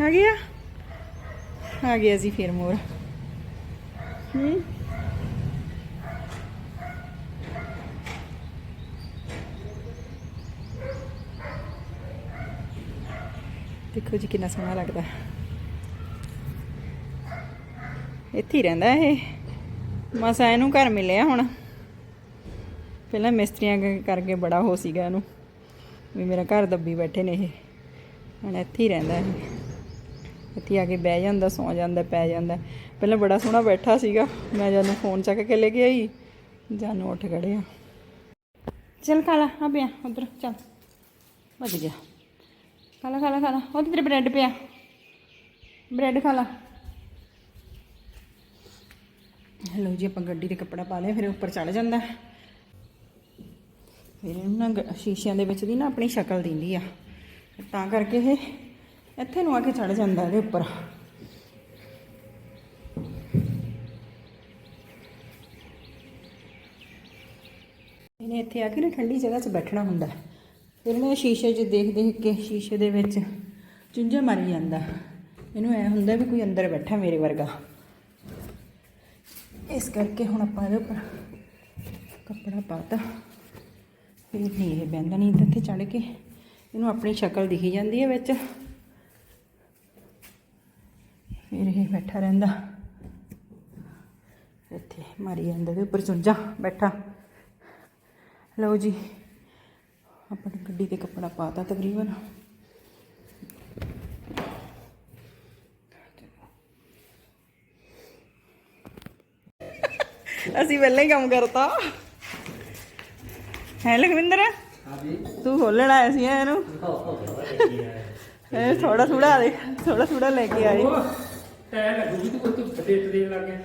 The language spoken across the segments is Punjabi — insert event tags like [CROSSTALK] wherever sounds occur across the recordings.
ਆ ਗਿਆ? ਆ ਗਿਆ ਜੀ ਫਿਰ ਮੋਰ। ਹੂੰ? ਦੇਖੋ ਜੀ ਕਿੰਨਾ ਸੋਹਣਾ ਲੱਗਦਾ। ਇੱਥੇ ਹੀ ਰਹਿੰਦਾ ਇਹ। ਮਸਾ ਇਹਨੂੰ ਘਰ ਮਿਲਿਆ ਹੁਣ। ਪਹਿਲਾਂ ਮਿਸਤਰੀਆਂ ਕਰਕੇ ਬੜਾ ਹੋ ਸੀਗਾ ਇਹਨੂੰ। ਵੀ ਮੇਰਾ ਘਰ ਦੱਬੀ ਬੈਠੇ ਨੇ ਇਹ। ਹੁਣ ਇੱਥੇ ਹੀ ਰਹਿੰਦਾ ਇਹ। ਇੱਥੇ ਆ ਕੇ ਬਹਿ ਜਾਂਦਾ, ਸੌ ਜਾਂਦਾ, ਪੈ ਜਾਂਦਾ। ਪਹਿਲਾਂ ਬੜਾ ਸੋਹਣਾ ਬੈਠਾ ਸੀਗਾ। ਮੈਂ ਜਦ ਫੋਨ ਚੱਕ ਕੇ ਲੈ ਕੇ ਆਈ ਜਾਨੂੰ ਉੱਠ ਖੜਿਆ। ਚੱਲ ਕਾਲਾ ਆ ਪਿਆ, ਉਧਰ, ਚੱਲ। ਵੱਜ ਗਿਆ। ਖਾ ਲਾ ਖਾ ਲਾ ਉਹ ਤੇਰੇ ਬ੍ਰੈਡ ਪਿਆ। ਬ੍ਰੈਡ ਖਾ ਲਾ। ਲਓ ਜੀ, ਆਪਾਂ ਗੱਡੀ ਤੇ ਕੱਪੜਾ ਪਾ ਲਿਆ, ਫਿਰ ਉੱਪਰ ਚੜ ਜਾਂਦਾ। ਫਿਰ ਇਹਨੂੰ ਨਾ ਗ- ਸ਼ੀਸ਼ਿਆਂ ਦੇ ਵਿੱਚ ਦੀ ਨਾ ਆਪਣੀ ਸ਼ਕਲ ਦਿੰਦੀ ਆ। ਤਾਂ ਕਰਕੇ ਇਹ ਇੱਥੇ ਨੂੰ ਆ ਕੇ ਚੜ ਜਾਂਦਾ ਇਹਦੇ ਉੱਪਰ। ਇਹਨੇ ਇੱਥੇ ਆ ਕੇ ਨਾ ਠੰਡੀ ਜਗ੍ਹਾ 'ਚ ਬੈਠਣਾ ਹੁੰਦਾ। ਫਿਰ ਇਹਨੇ ਸ਼ੀਸ਼ੇ 'ਚ ਦੇਖ ਦੇਖ ਕੇ ਸ਼ੀਸ਼ੇ ਦੇ ਵਿੱਚ ਚੁੰਝੇ ਮਾਰੀ ਜਾਂਦਾ। ਇਹਨੂੰ ਐ ਹੁੰਦਾ ਵੀ ਕੋਈ ਅੰਦਰ ਬੈਠਾ ਮੇਰੇ ਵਰਗਾ। ਇਸ ਕਰਕੇ ਹੁਣ ਆਪਾਂ ਇਹਦੇ ਉੱਪਰ ਕੱਪੜਾ ਪਾਤਾ ਫਿਰ ਨਹੀਂ, ਇਹ ਬਹਿੰਦਾ ਨਹੀਂ ਇੱਥੇ ਚੜ ਕੇ। ਇਹਨੂੰ ਆਪਣੀ ਸ਼ਕਲ ਦਿਖੀ ਜਾਂਦੀ ਹੈ ਵਿੱਚ। ਫਿਰ ਇਹ ਬੈਠਾ ਰਹਿੰਦਾ। ਇੱਥੇ ਮਾਰੀ ਜਾਂਦਾ ਦੇ ਉੱਪਰ ਚੁੰਝਾ ਬੈਠਾ। ਲਓ ਜੀ ਆਪਣੀ ਗੱਡੀ ਤੇ ਕੱਪੜਾ ਪਾਤਾ ਤਕਰੀਬਨ। ਅਸੀਂ ਪਹਿਲਾਂ ਹੀ ਕੰਮ ਕਰਤਾ। ਹੈ ਲਖਵਿੰਦਰ? ਤੂੰ ਖੋਲਣ ਆਇਆ ਸੀ ਇਹਨੂੰ? ਇਹ ਥੋੜਾ ਥੋੜਾ ਦੇ ਥੋੜਾ ਥੋੜਾ ਲੈ ਕੇ ਆਏ। ਟਾਇਰ ਲੱਗੂਗੀ ਤੇ ਕੋਈ ਫਟੇਟ ਦੇਣ ਲੱਗ ਗਿਆ।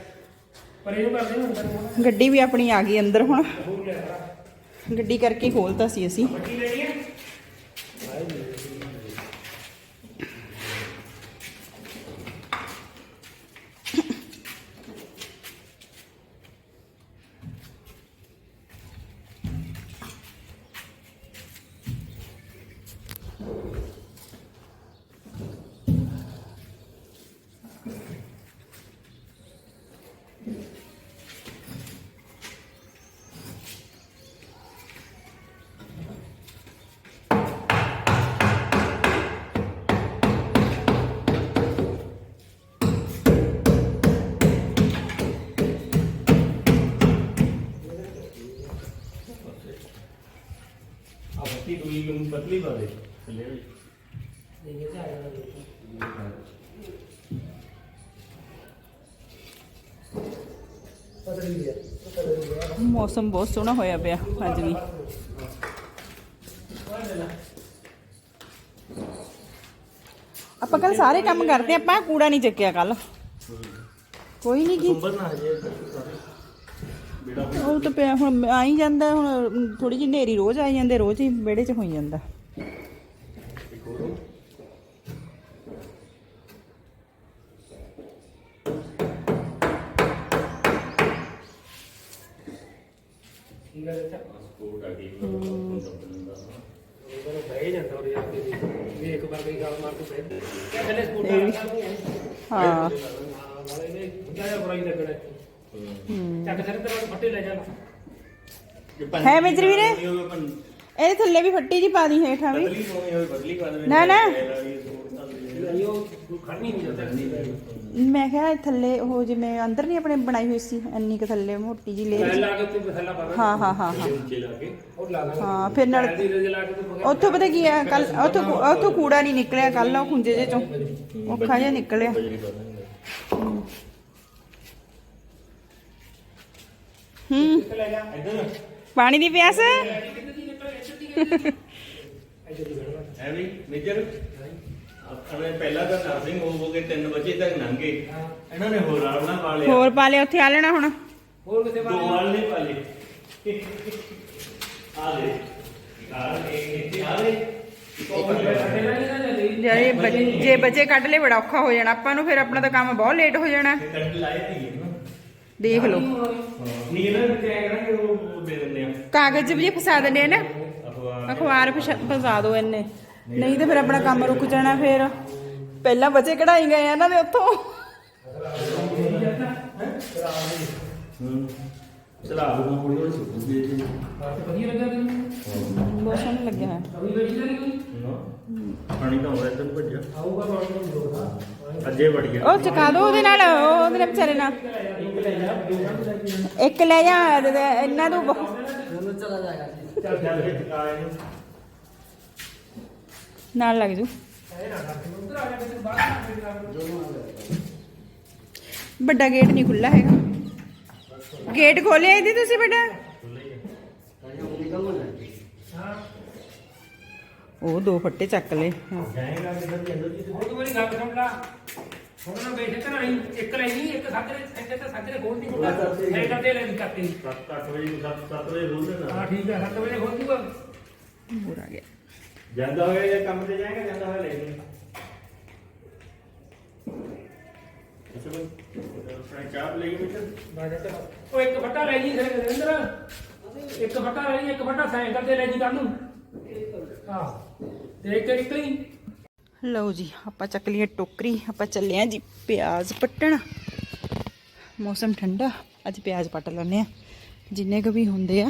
ਪਰ ਇਹਨੂੰ ਕਰਦੇ ਹੁਣ। ਤੱਕ ਗੱਡੀ ਵੀ ਆਪਣੀ ਆ ਗਈ ਅੰਦਰ ਹੁਣ। ਹੋਰ ਲੈ ਆ ਗੱਡੀ ਕਰਕੇ ਖੋਲਤਾ ਸੀ ਅਸੀਂ। ਮੌਸਮ ਬਹੁਤ ਸੋਹਣਾ ਹੋਇਆ ਪਿਆ ਅੱਜ ਵੀ। ਆਪਾਂ ਕੱਲ ਸਾਰੇ ਕੰਮ ਕਰਦੇ ਆਪਾਂ ਕੂੜਾ ਨਹੀਂ ਚੱਕਿਆ ਕੱਲ ਕੋਈ ਨਹੀਂ ਕੀ ਉਹ ਤਾਂ ਪਿਆ, ਹੁਣ ਆ ਹੀ ਜਾਂਦਾ, ਹੁਣ ਥੋੜੀ ਜਿਹੀ ਹਨੇਰੀ ਰੋਜ਼ ਆਈ ਜਾਂਦੇ, ਰੋਜ਼ ਹੀ ਵਿਹੜੇ 'ਚ ਹੋਈ ਜਾਂਦਾ ਠੀਕ ਹੈ ਤੇ ਸਪੋਰਟ ਆ ਗਈ ਉਹ ਉਹਨੂੰ ਬਹਿ ਜਾਂਦਾ ਉਹ ਯਾਰ ਕੇ ਵੀ ਇੱਕ ਵਾਰ ਕਈ ਗੱਲ ਮਾਰ ਕੇ ਬਹਿ ਕਿਆ ਥੱਲੇ ਸਕੂਟਰ ਆ ਗਿਆ ਹਾਂ ਹਾਂ ਵਾਲੇ ਨੇ ਹੁੰਦਾ ਹੈ ਬੁਰਾਈ ਲੱਗਣਾ ਚੱਕ ਸਿਰ ਤੇ ਫੱਟੇ ਲੈ ਜਾਣਾ ਹੈ ਮੇਜਰ ਵੀਰੇ? ਇਹਦੇ ਥੱਲੇ ਵੀ ਫੱਟੀ ਜੀ ਪਾ ਦੀ ਹੇਠਾਂ ਵੀ ਬਦਲੀ ਹੋਵੇ ਬਦਲੀ ਨਾ, ਨਾ। ਨਹੀਂ ਉਹ ਖੜਨੀ ਨਹੀਂ ਜਾਂਦਾ ਮੈਂ ਕਿਹਾ ਇਹ ਥੱਲੇ ਉਹ ਜਿਵੇਂ ਅੰਦਰ ਨਹੀਂ ਆਪਣੇ ਬਣਾਈ ਹੋਈ ਸੀ ਇੰਨੀ ਕੁ ਥੱਲੇ ਮੋਟੀ ਜੀ। ਲੇਰ ਲਾ ਕੇ ਪਾ ਹਾਂ ਹਾਂ ਹਾਂ ਹਾਂ। ਉੱਚੇ ਲਾ ਕੇ ਉਹ ਲਾ ਲਾ ਹਾਂ ਫਿਰ ਨਾਲ ਉੱਥੋਂ ਪਤਾ ਕੀ ਆ ਕੱਲ ਉੱਥੋਂ ਉੱਥੋਂ ਕੂੜਾ ਨਹੀਂ ਨਿਕਲਿਆ ਕੱਲ ਉਹ ਖੁੰਝੇ ਜੇ ਚੋਂ। ਔਖਾ ਜਿਹਾ ਨਿਕਲਿਆ। ਹੂੰ। ਪਾਣੀ ਦੀ ਪਿਆਸ? ਹੈ ਵੀ [LAUGHS] ਮੇਜਰ। ਆਪਣੇ ਪਹਿਲਾਂ ਤਾਂ ਨਰਸਿੰਗ ਹੋ ਹੋ ਕੇ 3 ਵਜੇ ਤੱਕ ਲੰਘੇ। ਇਹਨਾਂ ਨੇ ਹੋਰ ਆਲਣਾ ਪਾ ਲਿਆ। ਹੋਰ ਪਾ ਲਿਆ ਉੱਥੇ ਆ ਲੈਣਾ ਹੁਣ? ਹੋਰ ਕਿਤੇ ਦੋ ਬਾਹਰ ਆਲਣੇ ਪਾ ਲਏ। ਆ ਦੇ ਆ ਇਹ ਆ ਦੇ ਫੱਟੇ ਨਾਲ ਨਹੀਂ ਨਾ ਜਾਂਦੇ ਜੇ ਬੱਚ- ਜੇ ਬੱਚੇ ਕੱਢ ਲਏ ਬੜਾ ਔਖਾ ਹੋ ਜਾਣਾ। ਆਪਾਂ ਨੂੰ ਫਿਰ ਆਪਣਾ ਤਾਂ ਕੰਮ ਬਹੁਤ ਲੇਟ ਹੋ ਜਾਣਾ। ਕੱਟ ਲਾਏ ਧੀ ਨਾ। ਦੇਖ ਲਓ। ਨਹੀਂ ਇਹਨਾਂ ਨੂੰ ਕਿਹਾ ਕਰਾਂਗੇ ਉਹ ਉਹ ਦੇ ਦਿੰਦੇ ਆ। ਕਾਗਜ਼ ਵੀ ਫਸਾ ਦਿੰਦੇ ਆ ਨਾ। ਅਖਬਾਰ। ਅਖਬਾਰ ਫਸ- ਫਸਾ ਦਿਓ ਇੰਨੇ ਨਹੀਂ ਤੇ ਫਿਰ ਆਪਣਾ ਕੰਮ ਰੁਕ ਜਾਣਾ ਫਿਰ। ਪਹਿਲਾਂ ਬੱਚੇ ਕਢਾਈ ਗਏ ਆ ਇਹਨਾਂ ਦੇ ਉੱਥੋਂ। ਹੂੰ ਚਲਾ ਦੂੰਗਾ ਹੌਲੀ ਹੌਲੀ ਸੁੱਕੂਗੀ ਇਹ ਵਧੀਆ ਲੱਗਾ ਤੈਨੂੰ ਬਹੁਤ ਸੋਹਣਾ ਲੱਗਿਆ ਹੈ ਅਭੀ ਬੈਠੀ ਤਾਂ ਨਹੀਂ ਪਾਣੀ ਤਾਂ ਹੋ। ਰਿਹਾ ਤੈਨੂੰ ਭੱਜਿਆ ਆਊਗਾ ਪਾਣੀ ਨੂੰ ਲੋਗਾ ਅੱਜੇ ਵੜ ਗਿਆ ਉਹ ਚਕਾ ਦੋ ਉਹਦੇ ਨਾਲ ਉਹ ਉਹਦੇ ਨਾਲ ਵਿਚਾਰੇ ਨਾਲ। ਇੱਕ ਲੈ ਜਾ ਇਹਨਾਂ ਨੂੰ ਬਹੁਤ- ਚੱਲ ਚੱਲ ਕੇ ਚਕਾ ਇਹਨੂੰ ਨਾਲ ਲੱਗ ਜੂ। ਵੱਡਾ ਗੇਟ ਨਹੀਂ ਖੁੱਲਾ ਹੈਗਾ। ਗੇਟ ਖੋਲਿਆ ਇਹਦੀ ਤੁਸੀਂ ਵੱਡਾ। ਉਹ ਦੋ ਫੱਟੇ ਚੱਕ ਲਏ। ਹਾਂ। ਜਾਏਗਾ ਕਿੱਧਰ ਦੀ ਅੰਦਰ ਦੀ ਹੁਣ ਤੂੰ ਮੇਰੀ ਗੱਲ ਸੁਣ ਲਾ ਹੁਣ ਨਾ। ਬੈਠੇ ਤਾਂ ਨਹੀਂ ਇੱਕ ਲੈ ਨਹੀਂ ਇੱਕ ਸਾਜਰੇ ਸੈਂਟਰ ਤੇ ਸਾਜਰੇ ਖੋਲ ਦੀ ਮੁੰਡਾ ਸਾਈਕਲ ਤੇ ਲੈ ਦੀ ਕਰਤੀ 7 8 ਵਜੇ 7 7 ਵਜੇ ਰੋਜ਼ ਹਾਂ ਨਾ ਠੀਕ ਹੈ 7 ਵਜੇ ਖੋਲ ਦੂਗਾ। ਹੋਰ ਆ ਗਿਆ। ਜਾਂਦਾ ਹੋਇਆ ਜਾਂ ਕੰਮ ਤੇ ਜਾਏਗਾ ਜਾਂਦਾ ਹੋਇਆ ਲੈ ਲਈ ਅੱਛਾ ਬਈ ਆਪਣਾ ਚਾਹ ਲਈ ਮਿੱਟਰ ਉਹ ਇੱਕ ਫੱਟਾ ਲੈ ਜੀ ਨਰਿੰਦਰ ਇੱਕ ਫੱਟਾ ਲੈ ਜੀ ਇੱਕ ਫੱਟਾ ਸਾਈਕਲ ਤੇ ਲੈ ਜੀ ਕੱਲ ਨੂੰ। ਹਾਂ ਤੇ ਇੱਕ ਨਿਕਲੀ। ਲਓ ਜੀ ਆਪਾਂ ਚੱਕ ਲਈਏ ਟੋਕਰੀ ਆਪਾਂ ਚੱਲੇ ਆਂ ਜੀ ਪਿਆਜ਼ ਪੱਟਣ। ਮੌਸਮ ਠੰਡਾ ਅੱਜ ਪਿਆਜ਼ ਪੱਟ ਲੈਣੇ ਆ। ਜਿੰਨੇ ਕੁ ਵੀ ਹੁੰਦੇ ਆ।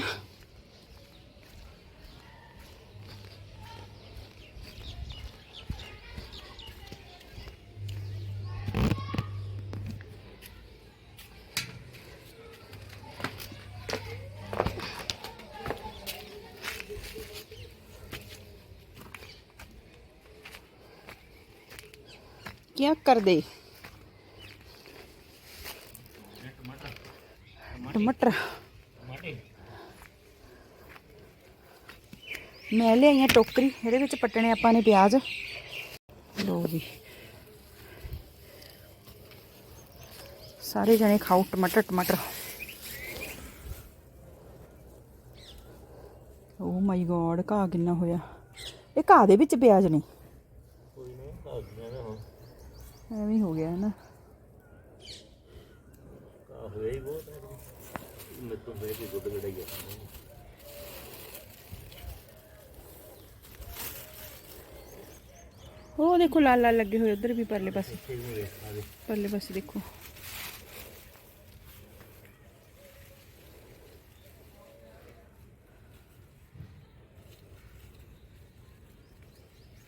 ਕੀ ਕਰਦੇ। ਟਮਾਟਰ। ਮੈਂ ਲਿਆਈ ਆ ਟੋਕਰੀ, ਇਹਦੇ ਵਿੱਚ ਪੱਟਣੇ ਆਪਾਂ ਨੇ ਪਿਆਜ਼। ਲੋ ਵੀ ਸਾਰੇ ਜਣੇ ਖਾਓ ਟਮਾਟਰ ਟਮਾਟਰ। ਓ ਮਾਈ ਗੋਡ, ਘਾਹ ਕਿੰਨਾ ਹੋਇਆ। ਇਹ ਘਾਹ ਦੇ ਵਿੱਚ ਪਿਆਜ਼ ਨਹੀਂ ਕੋਈ ਨਹੀਂ ਦੱਸ ਦਿਆਂ ਹੁਣ ਐਵੇਂ ਹੀ ਹੋ ਗਿਆ ਨਾ। ਕਾ ਹੋਇਆ ਹੀ ਬਹੁਤ ਹੈ ਮੈਂ ਤੋਂ ਬਹਿ ਕੇ ਦੁੱਧ ਗੜਾਈ ਆ। ਉਹ ਦੇਖੋ ਲਾਲ ਲਾਲ ਲੱਗੇ ਹੋਏ ਉਧਰ ਵੀ ਪਰਲੇ ਪਾਸੇ। ਆ ਪਰਲੇ ਪਾਸੇ ਦੇਖੋ।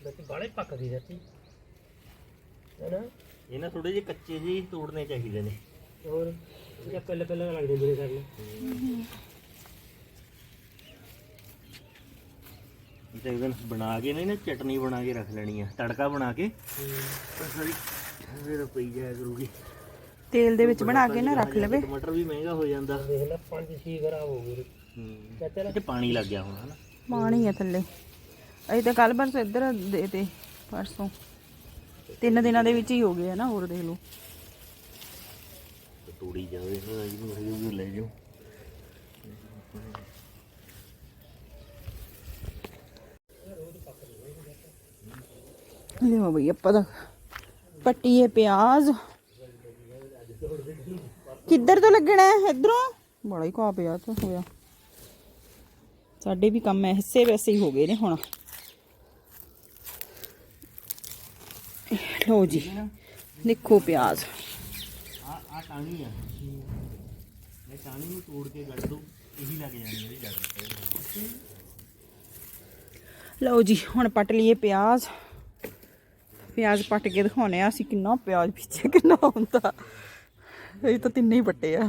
ਬੱਤੀ ਬਾਲੇ ਪੱਕਦੀ ਰਹਤੀ ਹੈਨਾ? ਇਹ ਨਾ ਥੋੜੇ ਜਿਹੇ ਕੱਚੇ ਜਿਹੇ ਹੀ ਤੋੜਨੇ ਚਾਹੀਦੇ ਨੇ। ਹੋਰ? ਇਹ ਪਹਿਲੇ ਪਹਿਲੇ ਲੱਗਦੇ ਮੇਰੇ ਕਰਨੇ। ਤੇ ਇੱਕ ਦਿਨ ਬਣਾ ਕੇ ਨਾ ਇਹਨਾਂ ਚਟਨੀ ਬਣਾ ਕੇ ਰੱਖ ਲੈਣੀ ਆ ਤੜਕਾ ਬਣਾ ਕੇ। ਪਰ ਸਾਰੀ ਫਿਰ ਪਈ ਜਾਇਆ ਕਰੂਗੀ। ਤੇਲ ਦੇ ਵਿੱਚ ਬਣਾ ਕੇ ਨਾ ਰੱਖ ਲਵੇ। ਟਮਾਟਰ ਵੀ ਮਹਿੰਗਾ ਹੋ ਜਾਂਦਾ। ਦੇਖ ਲੈ ਪੰਜ ਛੇ ਖਰਾਬ ਹੋ ਗਏ ਹੂੰ। ਚਾਚਾ ਤੇ ਪਾਣੀ ਲੱਗ ਗਿਆ ਹੁਣ ਹਨਾ। ਪਾਣੀ ਆ ਥੱਲੇ। ਅਸੀਂ ਤਾਂ ਕੱਲ ਪਰਸੋਂ ਇੱਧਰ ਦੇ ਤੇ ਪਰਸੋਂ। ਤਿੰਨ ਦਿਨਾਂ ਦੇ ਵਿੱਚ ਹੀ ਹੋ ਗਏ ਆ ਨਾ ਹੋਰ ਦੇਖ ਲਓ। ਤੇ ਤੋੜੀ ਜਾਵੇ ਨਾ ਇਹਨੂੰ ਹਜੇ ਲੈ ਜਾਓ। ਲਿਓ ਬਈ ਆਪਾਂ ਤਾਂ ਪੱਟੀਏ ਪਿਆਜ਼। ਕਿੱਧਰ ਤੋਂ ਲੱਗਣਾ ਹੈ? ਇਧਰੋਂ? ਬੜਾ ਹੀ ਘਾ ਪਿਆ ਤਾਂ ਹੋਇਆ। ਸਾਡੇ ਵੀ ਕੰਮ ਐਸੇ ਵੈਸੇ ਹੀ ਹੋ ਗਏ ਨੇ ਹੁਣ। ਲਓ ਜੀ ਦੇਖੋ ਪਿਆਜ਼। ਆ ਆ ਟਾਣੀ ਆ। ਇਹ ਟਾਣੀ ਨੂੰ ਤੋੜ ਕੇ ਗੱਡ ਦੋ ਇਹੀ ਲੱਗ ਜਾਣੀ ਇਹਦੀ ਜੜ ਲਓ ਜੀ ਹੁਣ ਪੱਟ ਲਈਏ ਪਿਆਜ਼। ਪਿਆਜ਼ ਪੱਟ ਕੇ ਦਿਖਾਉਣੇ ਆ ਅਸੀਂ ਕਿੰਨਾ ਪਿਆਜ਼ ਪਿੱਛੇ ਕਿੰਨਾ ਹੁੰਦਾ। ਇਹ ਤਾਂ ਤਿੰਨੇ ਹੀ ਪੱਟੇ ਆ।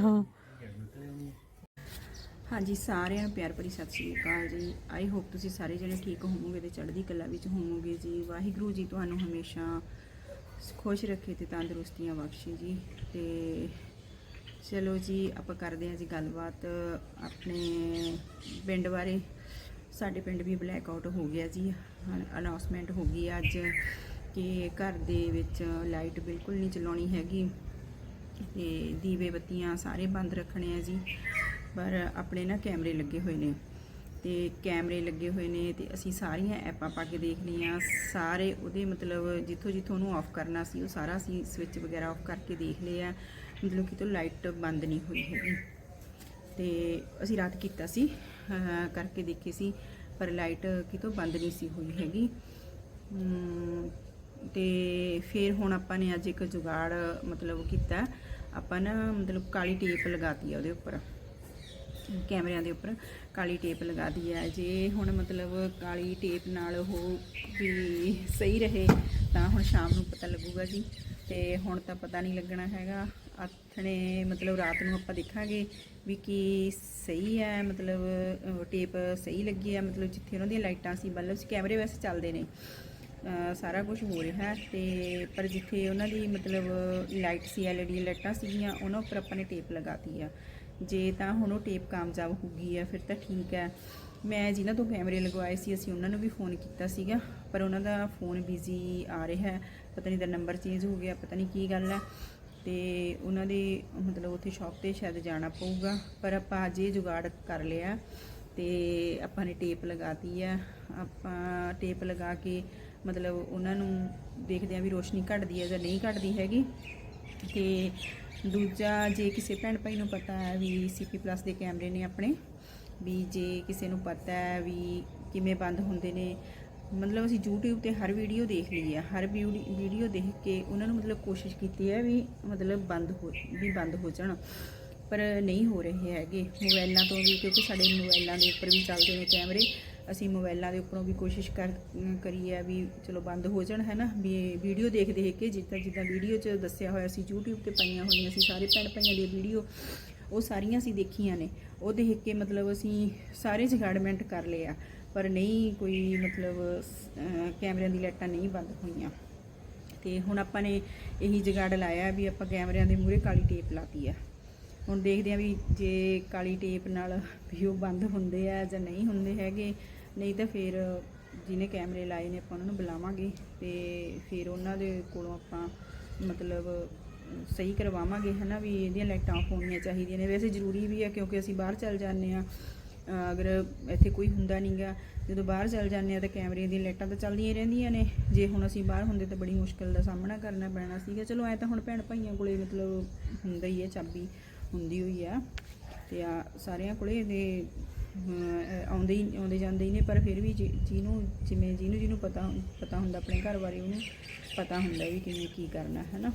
ਹਾਂਜੀ, ਸਾਰਿਆਂ ਨੂੰ ਪਿਆਰ ਭਰੀ ਸਤਿ ਸ਼੍ਰੀ ਅਕਾਲ ਜੀ। ਆਈ ਹੋਪ ਤੁਸੀਂ ਸਾਰੇ ਜਣੇ ਠੀਕ ਹੋਵੋਗੇ ਤੇ ਚੜ੍ਹਦੀ ਕਲਾ ਵਿੱਚ ਹੋਵੋਗੇ ਜੀ। ਵਾਹਿਗੁਰੂ ਜੀ ਤੁਹਾਨੂੰ ਹਮੇਸ਼ਾ ਖੁਸ਼ ਰੱਖੇ ਤੇ ਤੰਦਰੁਸਤੀਆਂ ਬਖਸ਼ੇ ਜੀ। ਤੇ ਚਲੋ ਜੀ, ਆਪਾਂ ਕਰਦੇ ਹਾਂ ਜੀ ਗੱਲਬਾਤ। ਆਪਣੇ ਪਿੰਡ ਬਾਰੇ, ਸਾਡੇ ਪਿੰਡ ਵੀ ਬਲੈਕ ਆਊਟ ਹੋ ਗਿਆ ਜੀ। ਅਨਾਉਂਸਮੈਂਟ ਹੋ ਗਈ ਅੱਜ ਕਿ ਘਰ ਦੇ ਵਿੱਚ ਲਾਈਟ ਬਿਲਕੁਲ ਨਹੀਂ ਚਲਾਉਣੀ ਹੈਗੀ। ਤੇ ਦੀਵੇ ਬੱਤੀਆਂ ਸਾਰੇ ਬੰਦ ਰੱਖਣੇ ਆ ਜੀ। ਪਰ ਆਪਣੇ ਨਾ ਕੈਮਰੇ ਲੱਗੇ ਹੋਏ ਨੇ। ਤੇ ਕੈਮਰੇ ਲੱਗੇ ਹੋਏ ਨੇ ਤੇ ਅਸੀਂ ਸਾਰੀਆਂ ਐਪਾਂ ਪਾ ਕੇ ਦੇਖ ਲਈਆਂ ਸਾਰੇ ਉਹਦੇ ਮਤਲਬ ਜਿੱਥੋਂ ਜਿੱਥੋਂ ਉਹਨੂੰ ਆਫ ਕਰਨਾ ਸੀ ਉਹ ਸਾਰਾ ਅਸੀਂ ਸਵਿਚ ਵਗੈਰਾ ਆਫ ਕਰਕੇ ਦੇਖ ਲਿਆ ਮਤਲਬ ਕਿ ਤੋਂ ਲਾਈਟ ਬੰਦ ਨਹੀਂ ਹੋਈ ਹੈਗੀ। ਤੇ ਅਸੀਂ ਰਾਤ ਕੀਤਾ ਸੀ ਕਰਕੇ ਦੇਖੀ ਸੀ ਪਰ ਲਾਈਟ ਕਿਤੋਂ ਬੰਦ ਨਹੀਂ ਸੀ ਹੋਈ ਹੈਗੀ। ਅਮ, ਤੇ ਫਿਰ ਹੁਣ ਆਪਾਂ ਨੇ ਅੱਜ ਇੱਕ ਜੁਗਾੜ ਮਤਲਬ ਕੀਤਾ। ਆਪਾਂ ਨਾ ਮਤਲਬ ਕਾਲੀ ਟੇਪ ਲਗਾਤੀ ਆ ਉਹਦੇ ਉੱਪਰ। ਕੈਮਰਿਆਂ ਦੇ ਉੱਪਰ ਕਾਲੀ ਟੇਪ ਲਗਾ ਦੀ ਹੈ। ਜੇ ਹੁਣ ਮਤਲਬ ਕਾਲੀ ਟੇਪ ਨਾਲ ਉਹ ਵੀ ਸਹੀ ਰਹੇ, ਤਾਂ ਹੁਣ ਸ਼ਾਮ ਨੂੰ ਪਤਾ ਲੱਗੂਗਾ ਜੀ। ਤੇ ਹੁਣ ਤਾਂ ਪਤਾ ਨਹੀਂ ਲੱਗਣਾ ਹੈਗਾ। ਆਥਣੇ ਮਤਲਬ ਰਾਤ ਨੂੰ ਆਪਾਂ ਦੇਖਾਂਗੇ ਵੀ ਕੀ ਸਹੀ ਹੈ, ਮਤਲਬ ਟੇਪ ਸਹੀ ਲੱਗੀ ਹੈ। ਮਤਲਬ ਜਿੱਥੇ ਉਹਨਾਂ ਦੀਆਂ ਲਾਈਟਾਂ ਸੀ ਬਲਬ ਸੀ ਕੈਮਰੇ ਵੈਸੇ ਚੱਲਦੇ ਨੇ। ਸਾਰਾ ਕੁਝ ਹੋ ਰਿਹਾ ਹੈ। ਤੇ ਪਰ ਜਿੱਥੇ ਉਹਨਾਂ ਦੀ ਮਤਲਬ ਲਾਈਟ ਸੀ, ਐਲਈਡੀ ਲਾਈਟਾਂ ਸੀਗੀਆਂ, ਉਹਨਾਂ ਉੱਪਰ ਆਪਾਂ ਨੇ ਟੇਪ ਲਗਾਤੀ ਆ। ਜੇ ਤਾਂ ਹੁਣ ਉਹ ਟੇਪ ਕਾਮਯਾਬ ਹੋ ਗਈ ਹੈ ਫਿਰ ਤਾਂ ਠੀਕ ਹੈ ਮੈਂ ਜਿਨ੍ਹਾਂ ਤੋਂ ਕੈਮਰੇ ਲਗਵਾਏ ਸੀ, ਅਸੀਂ ਉਹਨਾਂ ਨੂੰ ਵੀ ਫੋਨ ਕੀਤਾ ਸੀਗਾ, ਪਰ ਉਹਨਾਂ ਦਾ ਫੋਨ ਬਿਜ਼ੀ ਆ ਰਿਹਾ ਹੈ। ਪਤਾ ਨਹੀਂ ਦਾ ਨੰਬਰ ਚੇਂਜ ਹੋ ਗਿਆ, ਪਤਾ ਨਹੀਂ ਕੀ ਗੱਲ ਹੈ ਤੇ ਉਹਨਾਂ ਦੇ ਮਤਲਬ ਉੱਥੇ ਸ਼ਾਪ ਤੇ ਸ਼ਾਇਦ ਜਾਣਾ ਪਊਗਾ, ਪਰ ਆਪਾਂ ਅੱਜ ਇਹ ਜੁਗਾੜ ਕਰ ਲਿਆ। ਤੇ ਆਪਾਂ ਨੇ ਟੇਪ ਲਗਾਤੀ ਆ। ਆਪਾਂ ਟੇਪ ਲਗਾ ਕੇ ਮਤਲਬ ਉਹਨਾਂ ਨੂੰ ਦੇਖਦੇ ਆ ਵੀ ਰੋਸ਼ਨੀ ਘਟਦੀ ਹੈ ਜਾਂ ਨਹੀਂ ਘਟਦੀ ਹੈਗੀ। ਤੇ ਦੂਜਾ ਜੇ ਕਿਸੇ ਭੈਣ ਭਾਈ ਨੂੰ ਪਤਾ ਹੈ ਵੀ ਸੀਪੀ ਪਲੱਸ ਦੇ ਕੈਮਰੇ ਨੇ ਆਪਣੇ, ਵੀ ਜੇ ਕਿਸੇ ਨੂੰ ਪਤਾ ਹੈ ਵੀ ਕਿਵੇਂ ਬੰਦ ਹੁੰਦੇ ਨੇ, ਮਤਲਬ ਅਸੀਂ YouTube ਤੇ ਹਰ ਵੀਡੀਓ ਦੇਖ ਲਈ ਹੈ, ਹਰ ਵੀਡੀਓ ਦੇਖ ਕੇ ਉਹਨਾਂ ਨੂੰ ਮਤਲਬ ਕੋਸ਼ਿਸ਼ ਕੀਤੀ ਹੈ ਵੀ ਮਤਲਬ ਬੰਦ ਹੋ, ਵੀ ਬੰਦ ਹੋ ਜਾਣ। ਪਰ ਨਹੀਂ ਹੋ ਰਹੇ ਹੈਗੇ। ਮੋਬਾਈਲਾਂ ਤੋਂ ਵੀ, ਕਿਉਂਕਿ ਸਾਡੇ ਮੋਬਾਈਲਾਂ ਦੇ ਉੱਪਰ ਵੀ ਚੱਲਦੇ ਨੇ ਕੈਮਰੇ। ਅਸੀਂ ਮੋਬਾਈਲਾਂ ਦੇ ਉੱਪਰੋਂ ਵੀ ਕੋਸ਼ਿਸ਼ ਕਰ ਕਰੀ ਹੈ ਵੀ ਚਲੋ ਬੰਦ ਹੋ ਜਾਣ ਹੈ ਨਾ ਵੀ ਵੀਡੀਓ ਦੇਖ ਦੇਖ ਕੇ ਜਿੱਦਾਂ ਜਿੱਦਾਂ ਵੀਡੀਓ 'ਚ ਦੱਸਿਆ ਹੋਇਆ ਸੀ, YouTube ਤੇ ਪਾਈਆਂ ਹੋਈਆਂ ਸੀ, ਸਾਰੇ ਭੈਣ ਭਾਈਆਂ ਦੀ ਵੀਡੀਓ, ਉਹ ਸਾਰੀਆਂ ਅਸੀਂ ਦੇਖੀਆਂ ਨੇ। ਉਹ ਦੇਖ ਕੇ ਮਤਲਬ ਅਸੀਂ ਸਾਰੇ ਜਗਾੜਮੈਂਟ ਕਰ ਲਏ ਆ, ਪਰ ਨਹੀਂ ਕੋਈ ਮਤਲਬ ਕੈਮਰਿਆਂ ਦੀ ਲਾਈਟਾਂ ਨਹੀਂ ਬੰਦ ਹੋਈਆਂ। ਤੇ ਹੁਣ ਆਪਾਂ ਨੇ ਇਹੀ ਜਗਾੜ ਲਾਇਆ ਵੀ ਆਪਾਂ ਕੈਮਰਿਆਂ ਦੇ ਮੂਹਰੇ ਕਾਲੀ ਟੇਪ ਲਾਤੀ ਆ। ਹੁਣ ਦੇਖਦੇ ਆ ਵੀ ਜੇ ਕਾਲੀ ਟੇਪ ਨਾਲ ਵੀ ਉਹ ਬੰਦ ਹੁੰਦੇ ਆ ਜਾਂ ਨਹੀਂ ਹੁੰਦੇ ਹੈਗੇ ਨਹੀਂ ਤਾਂ ਫਿਰ ਜਿਹਨੇ ਕੈਮਰੇ ਲਾਏ ਨੇ ਆਪਾਂ ਉਹਨਾਂ ਨੂੰ ਬੁਲਾਵਾਂਗੇ ਤੇ ਫਿਰ ਉਹਨਾਂ ਦੇ ਕੋਲੋਂ ਆਪਾਂ ਮਤਲਬ ਸਹੀ ਕਰਵਾਵਾਂਗੇ ਹਨਾ ਵੀ ਇਹਦੀਆਂ ਲਾਈਟਾਂ ਆਫ ਹੋਣੀਆਂ ਚਾਹੀਦੀਆਂ ਨੇ। ਵੈਸੇ ਜ਼ਰੂਰੀ ਵੀ ਹੈ ਕਿਉਂਕਿ ਅਸੀਂ ਬਾਹਰ ਚੱਲ ਜਾਂਦੇ ਆ ਅਗਰ ਇੱਥੇ ਕੋਈ ਹੁੰਦਾ ਨਹੀਂਗਾ ਜਦੋਂ ਬਾਹਰ ਚੱਲ ਜਾਂਦੇ ਆ ਤਾਂ ਕੈਮਰੇ ਦੀਆਂ ਲਾਈਟਾਂ ਤਾਂ ਚੱਲਦੀਆਂ ਰਹਿੰਦੀਆਂ ਨੇ। ਜੇ ਹੁਣ ਅਸੀਂ ਬਾਹਰ ਹੁੰਦੇ ਤਾਂ ਬੜੀ ਮੁਸ਼ਕਲ ਦਾ ਸਾਹਮਣਾ ਕਰਨਾ ਪੈਣਾ ਸੀਗਾ। ਚਲੋ, ਐ ਤਾਂ ਹੁਣ ਭੈਣ ਭਾਈਆਂ ਕੋਲੇ ਮਤਲਬ ਹੁੰਦਾ ਹੀ ਹੈ, ਚਾਬੀ ਹੁੰਦੀ ਹੋਈ ਆ। ਤੇ ਆ ਸਾਰਿਆਂ ਕੋਲੇ ਇਹਦੇ ਆਉਂਦੇ ਹੀ ਆਉਂਦੇ ਜਾਂਦੇ ਹੀ ਨੇ, ਪਰ ਫਿਰ ਵੀ ਜਿ- ਜਿਹਨੂੰ ਜਿਵੇਂ ਜਿਹਨੂੰ ਜਿਹਨੂੰ ਪਤਾ ਪਤਾ ਹੁੰਦਾ ਆਪਣੇ ਘਰ ਬਾਰੇ, ਉਹਨੂੰ ਪਤਾ ਹੁੰਦਾ ਵੀ ਕਿਵੇਂ ਕੀ ਕਰਨਾ ਹੈ ਨਾ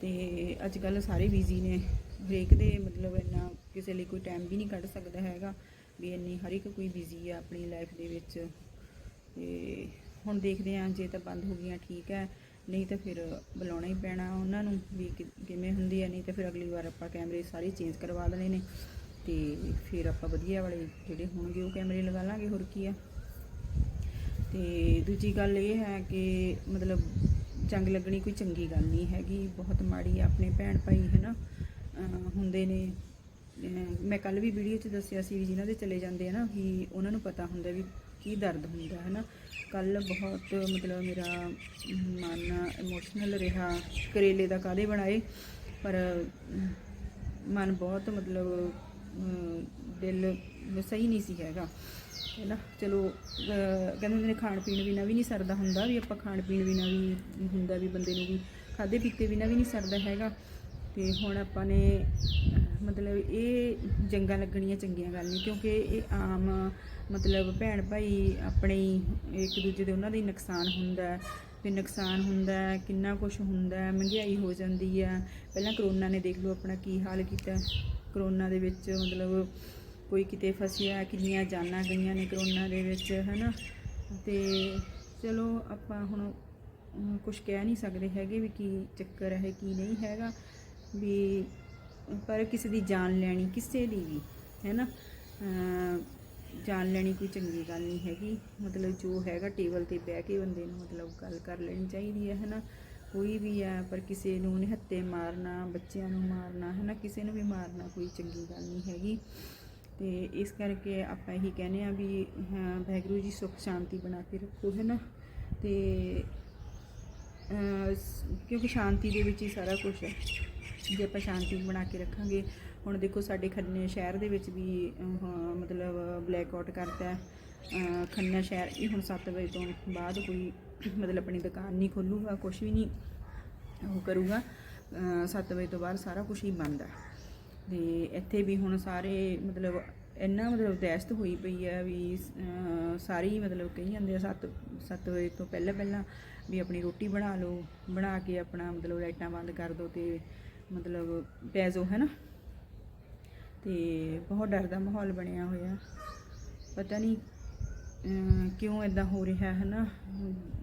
ਤੇ ਅੱਜ ਕੱਲ ਸਾਰੇ ਬਿਜ਼ੀ ਨੇ। ਹਰੇਕ ਦੇ ਮਤਲਬ ਇੰਨਾ ਕਿਸੇ ਲਈ ਕੋਈ ਟਾਈਮ ਵੀ ਨਹੀਂ ਕੱਢ ਸਕਦਾ ਹੈਗਾ ਵੀ ਇੰਨੀ ਹਰ ਇੱਕ ਕੋਈ ਬਿਜ਼ੀ ਆ ਆਪਣੀ ਲਾਈਫ ਦੇ ਵਿੱਚ। ਤੇ ਹੁਣ ਦੇਖਦੇ ਆਂ ਜੇ ਤਾਂ ਬੰਦ ਹੋ ਗਈਆਂ, ਠੀਕ ਹੈ। ਨਹੀਂ ਤਾਂ ਫਿਰ ਬੁਲਾਉਣਾ ਹੀ ਪੈਣਾ ਉਹਨਾਂ ਨੂੰ ਵੀ ਕਿਵੇਂ ਹੁੰਦੀ ਹੈ, ਨਹੀਂ ਤਾਂ ਫਿਰ ਅਗਲੀ ਵਾਰ ਆਪਾਂ ਕੈਮਰੇ ਸਾਰੇ ਚੇਂਜ ਕਰਵਾ ਦੇਣੇ ਨੇ। ਤੇ ਫਿਰ ਆਪਾਂ ਵਧੀਆ ਵਾਲੇ ਜਿਹੜੇ ਹੋਣਗੇ ਉਹ ਕੈਮਰੇ ਲਗਾ ਲਾਂਗੇ, ਹੋਰ ਕੀ ਆ। ਤੇ ਦੂਜੀ ਗੱਲ ਇਹ ਹੈ ਕਿ ਮਤਲਬ ਜੰਗ ਲੱਗਣੀ ਕੋਈ ਚੰਗੀ ਗੱਲ ਨਹੀਂ ਹੈਗੀ, ਬਹੁਤ ਮਾੜੀ ਆਪਣੇ ਭੈਣ ਭਾਈ ਹੈ ਨਾ ਹੁੰਦੇ ਨੇ। ਮੈਂ ਕੱਲ ਵੀ ਵੀਡੀਓ 'ਚ ਦੱਸਿਆ ਸੀ ਵੀ ਜਿਨ੍ਹਾਂ ਦੇ ਚਲੇ ਜਾਂਦੇ ਆ ਨਾ, ਵੀ ਉਹਨਾਂ ਨੂੰ ਪਤਾ ਹੁੰਦਾ ਵੀ ਕੀ ਦਰਦ ਹੁੰਦਾ ਹੈ ਨਾ ਕੱਲ ਬਹੁਤ ਮਤਲਬ ਮੇਰਾ ਮਨ ਇਮੋਸ਼ਨਲ ਰਿਹਾ, ਕਰੇਲੇ ਦਾ ਕਾਦੇ ਬਣਾਏ? ਪਰ ਮਨ ਬਹੁਤ ਮਤਲਬ ਦਿਲ ਸਹੀ ਨਹੀਂ ਸੀ ਹੈਗਾ। ਹੈ ਨਾ? ਚਲੋ ਕਹਿੰਦੇ ਹੁੰਦੇ ਨੇ ਖਾਣ ਪੀਣ ਬਿਨਾ ਵੀ ਨਹੀਂ ਸਰਦਾ ਹੁੰਦਾ, ਵੀ ਆਪਾਂ ਖਾਣ ਪੀਣ ਬਿਨਾ ਵੀ ਹੁੰਦਾ ਵੀ ਬੰਦੇ ਨੂੰ ਵੀ ਖਾਦੇ ਪੀਤੇ ਬਿਨਾ ਵੀ ਨਹੀਂ ਸਰਦਾ ਹੈਗਾ। ਤੇ ਹੁਣ ਆਪਾਂ ਨੇ, ਮਤਲਬ ਇਹ ਜੰਗਾਂ ਲੱਗਣੀਆਂ ਚੰਗੀਆਂ ਗੱਲ ਨਹੀਂ, ਕਿਉਂਕਿ ਇਹ ਆਮ, ਮਤਲਬ ਭੈਣ ਭਾਈ ਆਪਣੇ ਹੀ, ਇੱਕ ਦੂਜੇ ਦੇ ਉਹਨਾਂ ਦਾ ਹੀ ਨੁਕਸਾਨ ਹੁੰਦਾ ਹੈ। ਵੀ ਨੁਕਸਾਨ ਹੁੰਦਾ ਕਿੰਨਾ ਕੁਝ ਹੁੰਦਾ ਮਹਿੰਗਾਈ ਹੋ ਜਾਂਦੀ ਹੈ। ਪਹਿਲਾਂ ਕਰੋਨਾ ਨੇ ਦੇਖ ਲਓ ਆਪਣਾ ਕੀ ਹਾਲ ਕੀਤਾ। ਕਰੋਨਾ ਦੇ ਵਿੱਚ ਮਤਲਬ ਕੋਈ ਕਿਤੇ ਫਸਿਆ, ਕਿੰਨੀਆਂ ਜਾਨਾਂ ਗਈਆਂ ਨੇ ਕਰੋਨਾ ਦੇ ਵਿੱਚ, ਹਨਾ? ਤੇ ਚਲੋ ਆਪਾਂ ਹੁਣ ਕੁਝ ਕਹਿ ਨਹੀਂ ਸਕਦੇ ਹੈਗੇ ਵੀ ਕੀ ਚੱਕਰ ਹੈ, ਕੀ ਨਹੀਂ ਹੈਗਾ ਵੀ ਪਰ ਕਿਸੇ ਦੀ ਜਾਨ ਲੈਣੀ ਕਿਸੇ ਦੀ ਵੀ ਹੈ ਨਾ ਜਾਨ ਲੈਣੀ ਕੋਈ ਚੰਗੀ ਗੱਲ ਨਹੀਂ ਹੈਗੀ। ਮਤਲਬ ਜੋ ਹੈਗਾ ਟੇਬਲ ਤੇ ਬਹਿ ਕੇ ਬੰਦੇ ਨੂੰ ਮਤਲਬ ਗੱਲ ਕਰ ਲੈਣੀ ਚਾਹੀਦੀ ਹੈ ਹੈ ਨਾ ਕੋਈ ਵੀ ਆ ਪਰ ਕਿਸੇ ਨੂੰ ਨਿਹੱਤੇ ਮਾਰਨਾ, ਬੱਚਿਆਂ ਨੂੰ ਮਾਰਨਾ ਹੈ ਨਾ ਕਿਸੇ ਨੂੰ ਵੀ ਮਾਰਨਾ ਕੋਈ ਚੰਗੀ ਗੱਲ ਨਹੀਂ ਹੈਗੀ। ਤੇ ਇਸ ਕਰਕੇ ਆਪਾਂ ਇਹੀ ਕਹਿੰਦੇ ਆ ਵੀ, ਹਾਂ, ਵਾਹਿਗੁਰੂ ਜੀ ਸੁੱਖ, ਸ਼ਾਂਤੀ ਬਣਾ ਕੇ ਰੱਖੋ ਹੈ ਨਾ ਤੇ ਕਿਉਂਕਿ ਸ਼ਾਂਤੀ ਦੇ ਵਿੱਚ ਹੀ ਸਾਰਾ ਕੁਝ ਹੈ। ਜੇ ਆਪਾਂ ਸ਼ਾਂਤੀ ਬਣਾ ਕੇ ਰੱਖਾਂਗੇ, ਹੁਣ ਦੇਖੋ ਸਾਡੇ ਖੰਨੇ ਸ਼ਹਿਰ ਦੇ ਵਿੱਚ ਵੀ ਮਤਲਬ ਬਲੈਕ ਆਊਟ ਕਰਤਾ। ਖੰਨਾ ਸ਼ਹਿਰ ਇਹ ਹੁਣ 7 ਵਜੇ ਤੋਂ ਬਾਅਦ ਕੋਈ ਮਤਲਬ ਆਪਣੀ ਦੁਕਾਨ ਨਹੀਂ ਖੋਲੂਗਾ ਕੁਝ ਵੀ ਨਹੀਂ ਉਹ ਕਰੂਗਾ 7 ਵਜੇ ਤੋਂ ਬਾਅਦ ਸਾਰਾ ਕੁਝ ਹੀ ਬੰਦ ਹੈ ਤੇ ਇੱਥੇ ਵੀ ਹੁਣ ਸਾਰੇ ਮਤਲਬ ਇੰਨਾ ਮਤਲਬ ਦਹਿਸ਼ਤ ਹੋਈ ਪਈ ਆ ਵੀ ਅਹ, ਸਾਰੇ ਹੀ ਮਤਲਬ ਕਹੀ ਜਾਂਦੇ ਆ 7 7 ਵਜੇ ਤੋਂ ਪਹਿਲਾਂ ਪਹਿਲਾਂ ਵੀ ਆਪਣੀ ਰੋਟੀ ਬਣਾ ਲਓ ਬਣਾ ਕੇ ਆਪਣਾ ਮਤਲਬ ਲਾਈਟਾਂ ਬੰਦ ਕਰ ਦਿਓ ਤੇ ਮਤਲਬ ਪੈ ਜਾਓ ਹੈ ਨਾ? ਤੇ ਬਹੁਤ ਡਰ ਦਾ ਮਾਹੌਲ ਬਣਿਆ ਹੋਇਆ। ਪਤਾ ਨਹੀਂ ਕਿਉਂ ਇਦਾਂ ਹੋ ਰਿਹਾ ਹੈ ਨਾ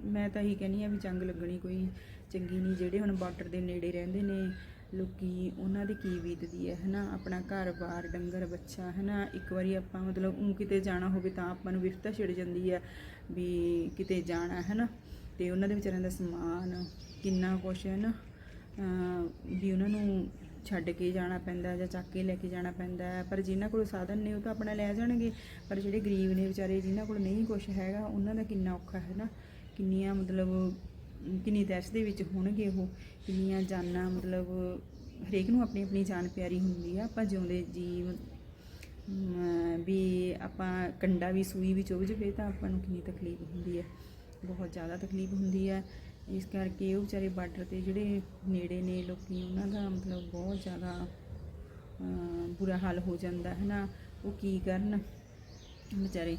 ਮੈਂ ਤਾਂ ਇਹੀ ਕਹਿੰਦੀ ਆ ਵੀ ਜੰਗ ਲੱਗਣੀ ਕੋਈ ਚੰਗੀ ਨਹੀਂ। ਜਿਹੜੇ ਹੁਣ ਬਾਰਡਰ ਦੇ ਨੇੜੇ ਰਹਿੰਦੇ ਨੇ, ਲੋਕੀ ਉਹਨਾਂ ਦੀ ਕੀ ਬੀਤਦੀ ਹੈ ਹਨਾ? ਆਪਣਾ ਘਰ-ਬਾਰ, ਡੰਗਰ, ਬੱਚਾ ਹਨਾ? ਇੱਕ ਵਾਰੀ ਆਪਾਂ ਮਤਲਬ ਉਹ ਕਿਤੇ ਜਾਣਾ ਹੋਵੇ ਤਾਂ ਆਪਾਂ ਨੂੰ ਵਿਰਤਾ ਛਿੜ ਜਾਂਦੀ ਹੈ ਵੀ ਕਿਤੇ ਜਾਣਾ ਹਨਾ? ਤੇ ਉਹਨਾਂ ਦੇ ਵਿਚਾਰਿਆਂ ਦਾ ਸਮਾਨ ਕਿੰਨਾ ਕੁਛ ਹੈ ਨਾ ਵੀ ਉਹਨਾਂ ਨੂੰ ਛੱਡ ਕੇ ਜਾਣਾ ਪੈਂਦਾ ਜਾਂ ਚੱਕ ਕੇ ਲੈ ਕੇ ਜਾਣਾ ਪੈਂਦਾ ਪਰ ਜਿਨ੍ਹਾਂ ਕੋਲ ਸਾਧਨ ਨੇ ਉਹ ਤਾਂ ਆਪਣਾ ਲੈ ਜਾਣਗੇ। ਪਰ ਜਿਹੜੇ ਗਰੀਬ ਨੇ ਵਿਚਾਰੇ, ਜਿਨ੍ਹਾਂ ਕੋਲ ਨਹੀਂ ਕੁਝ ਹੈਗਾ, ਉਹਨਾਂ ਦਾ ਕਿੰਨਾ ਔਖਾ ਹੈ ਨਾ? ਕਿੰਨੀਆਂ ਮਤਲਬ, ਕਿੰਨੀ ਦਹਿਸ਼ਤ ਦੇ ਵਿੱਚ ਹੋਣਗੇ ਉਹ? ਕਿੰਨੀਆਂ ਜਾਨਾਂ, ਮਤਲਬ ਹਰੇਕ ਨੂੰ ਆਪਣੀ ਆਪਣੀ ਜਾਨ ਪਿਆਰੀ ਹੁੰਦੀ ਆ। ਆਪਾਂ ਜਿਉਂਦੇ ਜੀਵ ਵੀ ਆਪਾਂ ਕੰਡਾ ਵੀ ਸੂਈ ਵੀ ਚੁੱਭ ਜਵੇ ਤਾਂ ਆਪਾਂ ਨੂੰ ਕਿੰਨੀ ਤਕਲੀਫ ਹੁੰਦੀ ਹੈ। ਬਹੁਤ ਜ਼ਿਆਦਾ ਤਕਲੀਫ ਹੁੰਦੀ ਹੈ। ਇਸ ਕਰਕੇ ਉਹ ਵਿਚਾਰੇ ਬਾਰਡਰ ਤੇ ਜਿਹੜੇ ਨੇੜੇ ਨੇ ਲੋਕੀ, ਉਹਨਾਂ ਦਾ ਮਤਲਬ ਬਹੁਤ ਜ਼ਿਆਦਾ ਬੁਰਾ ਹਾਲ ਹੋ ਜਾਂਦਾ ਹੈ ਨਾ ਉਹ ਕੀ ਕਰਨ? ਵਿਚਾਰੇ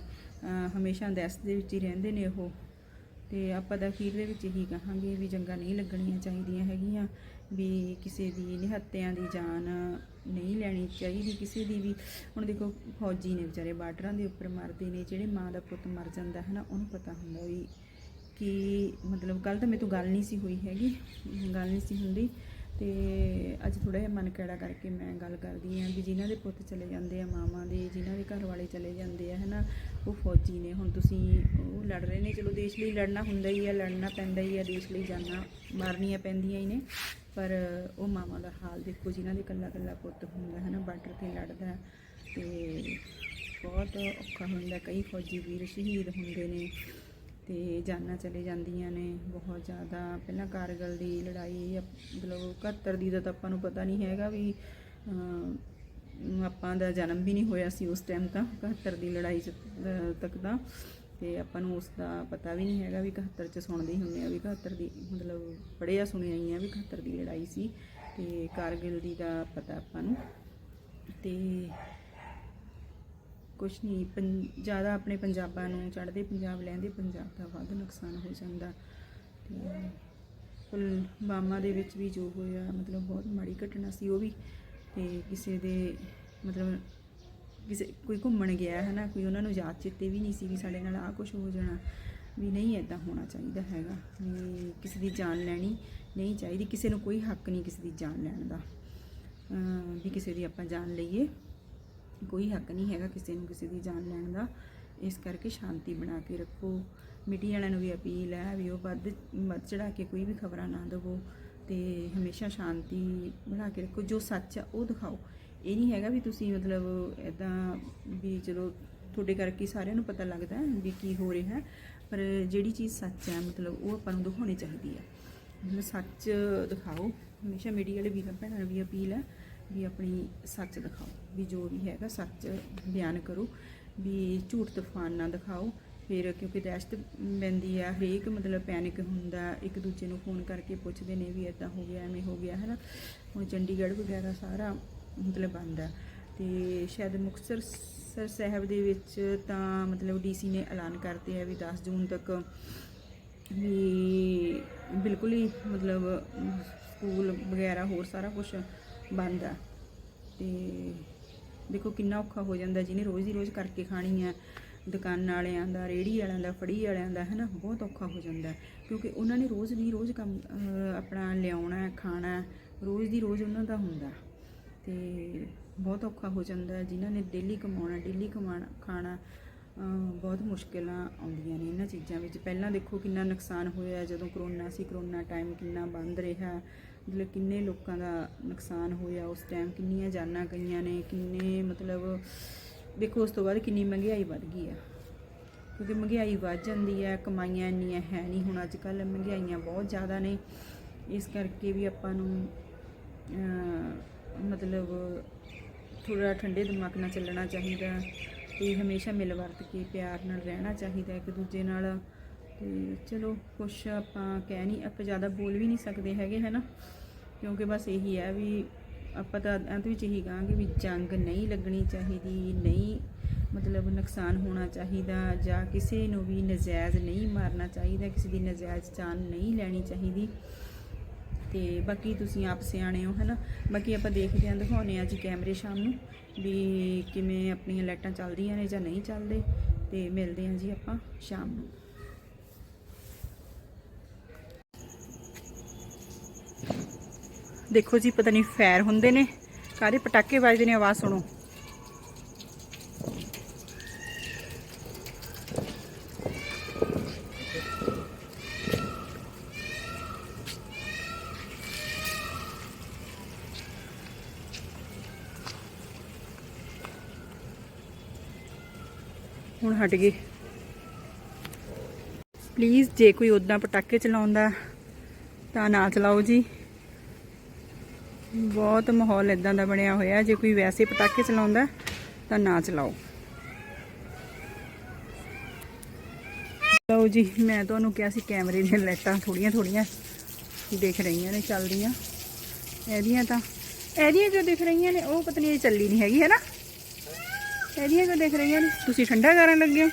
ਹਮੇਸ਼ਾ ਦਹਿਸ਼ਤ ਦੇ ਵਿੱਚ ਹੀ ਰਹਿੰਦੇ ਨੇ ਉਹ। ਤੇ ਆਪਾਂ ਤਾਂ ਅਖੀਰ ਦੇ ਵਿੱਚ ਇਹੀ ਕਹਾਂਗੇ ਵੀ ਜੰਗਾਂ ਨਹੀਂ ਲੱਗਣੀਆਂ ਚਾਹੀਦੀਆਂ ਹੈਗੀਆਂ, ਵੀ ਕਿਸੇ ਦੀ ਨਿਹੱਤਿਆਂ ਦੀ ਜਾਨ ਨਹੀਂ ਲੈਣੀ ਚਾਹੀਦੀ, ਕਿਸੇ ਦੀ ਵੀ। ਹੁਣ ਦੇਖੋ, ਫੌਜੀ ਨੇ ਵਿਚਾਰੇ ਬਾਰਡਰਾਂ ਦੇ ਉੱਪਰ ਮਰਦੇ ਨੇ, ਜਿਹੜੇ ਮਾਂ ਦਾ ਪੁੱਤ ਮਰ ਜਾਂਦਾ ਹੈ ਨਾ ਉਹਨੂੰ ਪਤਾ ਹੁੰਦਾ ਵੀ ਕਿ ਮਤਲਬ ਕੱਲ ਤਾਂ ਮੇਰੇ ਤੋਂ ਗੱਲ ਨਹੀਂ ਸੀ ਹੋਈ ਹੈਗੀ। ਗੱਲ ਨਹੀਂ ਸੀ ਹੁੰਦੀ। ਤੇ ਅੱਜ ਥੋੜਾ ਜਿਹਾ ਮਨ ਕਿਹੜਾ ਕਰਕੇ ਮੈਂ ਗੱਲ ਕਰਦੀ ਆਂ ਵੀ ਜਿਨ੍ਹਾਂ ਦੇ ਪੁੱਤ ਚਲੇ ਜਾਂਦੇ ਆ, ਮਾਵਾਂ ਦੇ, ਜਿਨ੍ਹਾਂ ਦੇ ਘਰ ਵਾਲੇ ਚਲੇ ਜਾਂਦੇ ਆ, ਹਨਾ, ਉਹ ਫੌਜੀ ਨੇ। ਹੁਣ ਤੁਸੀਂ ਉਹ ਲੜ ਰਹੇ ਨੇ। ਚਲੋ ਦੇਸ਼ ਲਈ ਲੜਨਾ ਹੁੰਦਾ ਹੀ ਆ, ਲੜਨਾ ਪੈਂਦਾ ਹੀ ਆ, ਦੇਸ਼ ਲਈ ਜਾਨਾਂ ਮਾਰਨੀਆਂ ਪੈਂਦੀਆਂ ਹੀ ਨੇ। ਪਰ ਉਹ ਮਾਵਾਂ ਦਾ ਹਾਲ ਦੇਖੋ, ਜਿਨ੍ਹਾਂ ਦੇ ਕੱਲਾ ਕੱਲਾ ਪੁੱਤ ਹੁੰਦਾ ਹੈ ਨਾ ਬਾਰਡਰ ਤੇ ਲੜਦਾ, ਤੇ ਬਹੁਤ ਔਖਾ ਹੁੰਦਾ। ਕਈ ਫੌਜੀ ਵੀਰ ਸ਼ਹੀਦ ਹੁੰਦੇ ਨੇ। ਤੇ ਜਾਨਾਂ ਚਲੇ ਜਾਂਦੀਆਂ ਨੇ। ਬਹੁਤ ਜ਼ਿਆਦਾ ਪਹਿਲਾਂ ਕਾਰਗਲ ਦੀ ਲੜਾਈ ਮਤਲਬ 71 ਦੀ ਦਾ ਤਾਂ ਆਪਾਂ ਨੂੰ ਪਤਾ ਨਹੀਂ ਹੈਗਾ ਵੀ ਆਪਾਂ ਦਾ ਜਨਮ ਵੀ ਨਹੀਂ ਹੋਇਆ ਸੀ ਉਸ ਟਾਈਮ ਤਾਂ 71 ਦੀ ਲੜਾਈ 'ਚ, ਤੱਕ ਦਾ ਤੇ ਆਪਾਂ ਨੂੰ ਉਸ ਦਾ ਪਤਾ ਵੀ ਨਹੀਂ ਹੈਗਾ ਵੀ 71 ਚ ਸੁਣਦੇ ਹੀ ਹੁੰਦੇ ਆ ਵੀ 71 ਦੀ ਮਤਲਬ ਪੜ੍ਹਿਆ ਸੁਣਿਆ ਹੀ ਆ ਵੀ 71 ਦੀ ਲੜਾਈ ਸੀ। ਤੇ ਕਾਰਗਿਲ ਦੀ ਦਾ ਪਤਾ ਆਪਾਂ ਨੂੰ। ਤੇ ਕੁਛ ਨਹੀਂ ਪੰ- ਜ਼ਿਆਦਾ ਆਪਣੇ ਪੰਜਾਬਾਂ ਨੂੰ ਚੜ੍ਹਦੇ ਪੰਜਾਬ, ਲੈਂਦੇ ਪੰਜਾਬ ਦਾ ਵੱਧ ਨੁਕਸਾਨ ਹੋ ਜਾਂਦਾ। ਤੇ ਪੁਲਵਾਮਾ ਦੇ ਵਿੱਚ ਵੀ ਜੋ ਹੋਇਆ, ਮਤਲਬ ਬਹੁਤ ਮਾੜੀ ਘਟਨਾ ਸੀ ਉਹ ਵੀ। ਤੇ ਕਿਸੇ ਦੇ ਮਤਲਬ ਕਿਸੇ, ਕੋਈ ਘੁੰਮਣ ਗਿਆ ਹੈ ਨਾ ਕੋਈ ਉਹਨਾਂ ਨੂੰ ਯਾਦ ਚਿੱਤੇ ਵੀ ਨਹੀਂ ਸੀ ਵੀ ਸਾਡੇ ਨਾਲ ਆਹ ਕੁਝ ਹੋ ਜਾਣਾ। ਵੀ ਨਹੀਂ ਐਦਾਂ ਹੋਣਾ ਚਾਹੀਦਾ ਹੈਗਾ, ਵੀ ਕਿਸੇ ਦੀ ਜਾਨ ਲੈਣੀ ਨਹੀਂ ਚਾਹੀਦੀ, ਕਿਸੇ ਨੂੰ ਕੋਈ ਹੱਕ ਨਹੀਂ ਕਿਸੇ ਦੀ ਜਾਨ ਲੈਣ ਦਾ। ਵੀ ਕਿਸੇ ਦੀ ਆਪਾਂ ਜਾਨ ਲਈਏ। ਕੋਈ ਹੱਕ ਨਹੀਂ ਹੈਗਾ ਕਿਸੇ ਨੂੰ ਕਿਸੇ ਦੀ ਜਾਨ ਲੈਣ ਦਾ। ਇਸ ਕਰਕੇ ਸ਼ਾਂਤੀ ਬਣਾ ਕੇ ਰੱਖੋ। ਮੀਡੀਆ ਵਾਲਿਆਂ ਨੂੰ ਵੀ ਅਪੀਲ ਹੈ ਵੀ ਉਹ ਵੱਧ ਵੱਧ ਚੜਾ ਕੇ ਕੋਈ ਵੀ ਖਬਰਾਂ ਨਾ ਦੇਵੋ ਤੇ ਹਮੇਸ਼ਾ ਸ਼ਾਂਤੀ ਬਣਾ ਕੇ ਰੱਖੋ। ਜੋ ਸੱਚ ਆ ਉਹ ਦਿਖਾਓ। ਇਹ ਨਹੀਂ ਹੈਗਾ ਵੀ ਤੁਸੀਂ ਮਤਲਬ ਇਦਾਂ ਵੀ ਚਲੋ ਤੁਹਾਡੇ ਕਰਕੇ ਸਾਰਿਆਂ ਨੂੰ ਪਤਾ ਲੱਗਦਾ ਵੀ ਕੀ ਹੋ ਰਿਹਾ ਪਰ ਜਿਹੜੀ ਚੀਜ਼ ਸੱਚ ਹੈ ਮਤਲਬ ਉਹ ਆਪਾਂ ਨੂੰ ਦਿਖਾਉਣੀ ਚਾਹੀਦੀ ਹੈ। ਮਤਲਬ ਸੱਚ ਦਿਖਾਓ। ਹਮੇਸ਼ਾ ਮੀਡੀਆ ਵਾਲੇ ਵੀਰਾਂ ਭੈਣਾਂ ਨੂੰ ਵੀ ਅਪੀਲ ਹੈ ਵੀ ਆਪਣੀ ਸੱਚ ਦਿਖਾਓ, ਵੀ ਜੋ ਵੀ ਹੈਗਾ ਸੱਚ ਬਿਆਨ ਕਰੋ, ਵੀ ਝੂਠ ਤੂਫਾਨ ਨਾ ਦਿਖਾਓ। ਫਿਰ ਕਿਉਂਕਿ ਦਹਿਸ਼ਤ ਪੈਂਦੀ ਆ, ਹਰੇਕ ਮਤਲਬ ਪੈਨਿਕ ਹੁੰਦਾ, ਇੱਕ ਦੂਜੇ ਨੂੰ ਫੋਨ ਕਰਕੇ ਪੁੱਛਦੇ ਨੇ ਵੀ ਇਦਾਂ ਹੋ ਗਿਆ, ਐਵੇਂ ਹੋ ਗਿਆ ਹੈ ਨਾ ਹੁਣ ਚੰਡੀਗੜ੍ਹ ਵਗੈਰਾ ਸਾਰਾ ਮਤਲਬ ਬੰਦ ਆ। ਤੇ ਸ਼ਾਇਦ ਮੁਕਤਸਰ ਸਰ ਸਾਹਿਬ ਦੇ ਵਿੱਚ ਤਾਂ ਮਤਲਬ ਡੀਸੀ ਨੇ ਐਲਾਨ ਕਰਤੇ ਆ ਵੀ 10 ਜੂਨ ਤੱਕ ਵੀ ਬਿਲਕੁਲ ਹੀ ਮਤਲਬ ਸਕੂਲ ਵਗੈਰਾ ਹੋਰ ਸਾਰਾ ਕੁਝ ਬੰਦ ਆ। ਤੇ ਦੇਖੋ ਕਿੰਨਾ ਔਖਾ ਹੋ ਜਾਂਦਾ, ਜਿਹਨੇ ਰੋਜ਼ ਦੀ ਰੋਜ਼ ਕਰਕੇ ਖਾਣੀ ਆ, ਦੁਕਾਨ ਵਾਲਿਆਂ ਦਾ ਰੇੜੀ ਵਾਲਿਆਂ ਦਾ, ਫੜੀ ਵਾਲਿਆਂ ਦਾ ਹੈ ਨਾ ਬਹੁਤ ਔਖਾ ਹੋ ਜਾਂਦਾ। ਕਿਉਂਕਿ ਉਹਨਾਂ ਨੇ ਰੋਜ਼ ਦੀ ਰੋਜ਼ ਕੰਮ ਆਪਣਾ ਲਿਆਉਣਾ, ਖਾਣਾ, ਰੋਜ਼ ਦੀ ਰੋਜ਼ ਉਹਨਾਂ ਦਾ ਹੁੰਦਾ। ਤੇ ਬਹੁਤ ਔਖਾ ਹੋ ਜਾਂਦਾ ਹੈ। ਜਿਨ੍ਹਾਂ ਨੇ ਡੇਲੀ ਕਮਾਉਣਾ, ਡੇਲੀ ਕਮਾਣਾ, ਖਾਣਾ ਬਹੁਤ ਮੁਸ਼ਕਿਲਾਂ ਆਉਂਦੀਆਂ ਨੇ ਇਹਨਾਂ ਚੀਜ਼ਾਂ ਵਿੱਚ। ਪਹਿਲਾਂ ਦੇਖੋ ਕਿੰਨਾ ਨੁਕਸਾਨ ਹੋਇਆ, ਜਦੋਂ ਕਰੋਨਾ ਸੀ, ਕਰੋਨਾ ਟਾਈਮ ਕਿੰਨਾ ਬੰਦ ਰਿਹਾ। ਮਤਲਬ ਕਿੰਨੇ ਲੋਕਾਂ ਦਾ ਨੁਕਸਾਨ ਹੋਇਆ, ਉਸ ਟਾਈਮ ਕਿੰਨੀਆਂ ਜਾਨਾਂ ਗਈਆਂ ਨੇ, ਕਿੰਨੇ ਮਤਲਬ ਦੇਖੋ, ਉਸ ਤੋਂ ਬਾਅਦ ਕਿੰਨੀ ਮਹਿੰਗਾਈ ਵੱਧ ਗਈ ਆ। ਕਿਉਂਕਿ ਮਹਿੰਗਾਈ ਵੱਧ ਜਾਂਦੀ ਹੈ ਕਮਾਈਆਂ ਇੰਨੀਆਂ ਹੈ ਨਹੀਂ ਹੁਣ ਅੱਜ ਕੱਲ੍ਹ ਮਹਿੰਗਾਈਆਂ ਬਹੁਤ ਜ਼ਿਆਦਾ ਨੇ। ਇਸ ਕਰਕੇ ਵੀ ਆਪਾਂ ਨੂੰ ਮਤਲਬ ਥੋੜਾ ਠੰਡੇ ਦਿਮਾਗ ਨਾਲ ਚੱਲਣਾ ਚਾਹੀਦਾ ਤੇ ਹਮੇਸ਼ਾ ਮਿਲ ਵਰਤ ਕੇ, ਪਿਆਰ ਨਾਲ ਰਹਿਣਾ ਚਾਹੀਦਾ ਇੱਕ ਦੂਜੇ ਨਾਲ। ਤੇ ਚਲੋ ਕੁਛ ਆਪਾਂ ਕਹਿ ਨਹੀਂ, ਆਪਾਂ ਜ਼ਿਆਦਾ ਬੋਲ ਵੀ ਨਹੀਂ ਸਕਦੇ ਹੈਗੇ ਹੈ ਨਾ ਕਿਉਂਕਿ ਬਸ ਇਹੀ ਹੈ ਵੀ ਆਪਾਂ ਤਾਂ ਅੰਤ ਵਿੱਚ ਇਹੀ ਕਹਾਂਗੇ ਵੀ ਜੰਗ ਨਹੀਂ ਲੱਗਣੀ ਚਾਹੀਦੀ, ਨਹੀਂ ਮਤਲਬ ਨੁਕਸਾਨ ਹੋਣਾ ਚਾਹੀਦਾ, ਜਾਂ ਕਿਸੇ ਨੂੰ ਵੀ ਨਜਾਇਜ਼ ਨਹੀਂ ਮਾਰਨਾ ਚਾਹੀਦਾ, ਕਿਸੇ ਦੀ ਨਜਾਇਜ਼ ਜਾਨ ਨਹੀਂ ਲੈਣੀ ਚਾਹੀਦੀ। ਤੇ ਬਾਕੀ ਤੁਸੀਂ ਆਪ ਸਿਆਣੇ ਹੋ, ਹਨਾ? ਬਾਕੀ ਆਪਾਂ ਦੇਖਦੇ ਆਂ ਦਿਖਾਉਨੇ ਆ ਜੀ ਕੈਮਰੇ ਸ਼ਾਮ ਨੂੰ ਵੀ ਕਿਵੇਂ ਆਪਣੀਆਂ ਲਾਈਟਾਂ ਚੱਲਦੀਆਂ ਨੇ ਜਾਂ ਨਹੀਂ ਚੱਲਦੇ। ਤੇ ਮਿਲਦੇ ਆਂ ਜੀ ਆਪਾਂ ਸ਼ਾਮ ਨੂੰ। ਦੇਖੋ ਜੀ, ਪਤਾ ਨਹੀਂ ਫੈਰ ਹੁੰਦੇ ਨੇ। ਕਾਰੇ ਪਟਾਕੇ ਵੱਜਦੇ ਨੇ, ਆਵਾਜ਼ ਸੁਣੋ। ਹੁਣ ਹਟ ਗਏ। ਪਲੀਜ਼ ਜੇ ਕੋਈ ਉਦਾਂ ਪਟਾਕੇ ਚਲਾਉਂਦਾ ਤਾਂ ਨਾ ਚਲਾਓ ਜੀ। ਬਹੁਤ ਮਾਹੌਲ ਇਦਾਂ ਦਾ ਬਣਿਆ ਹੋਇਆ ਜੇ ਕੋਈ ਵੈਸੇ ਪਟਾਕੇ ਚਲਾਉਂਦਾ ਤਾਂ ਨਾ ਚਲਾਓ। ਲਓ ਜੀ, ਮੈਂ ਤੁਹਾਨੂੰ ਕਿਹਾ ਸੀ ਕੈਮਰੇ ਦੀਆਂ ਲਾਈਟਾਂ ਥੋੜੀਆਂ ਥੋੜੀਆਂ ਦਿਖ ਰਹੀਆਂ ਨੇ, ਚੱਲਦੀਆਂ। ਇਹਦੀਆਂ ਤਾਂ, ਇਹਦੀਆਂ ਜੋ ਦਿਖ ਰਹੀਆਂ ਨੇ? ਉਹ ਪਤਨੀ ਇਹ ਚੱਲੀ ਨਹੀਂ ਹੈਗੀ, ਹੈ ਨਾ? ਇਹਦੀਆਂ ਜੋ ਦਿਖ ਰਹੀਆਂ ਨੇ? ਤੁਸੀਂ ਠੰਡਾ ਕਰਨ ਲੱਗੇ ਹੋ।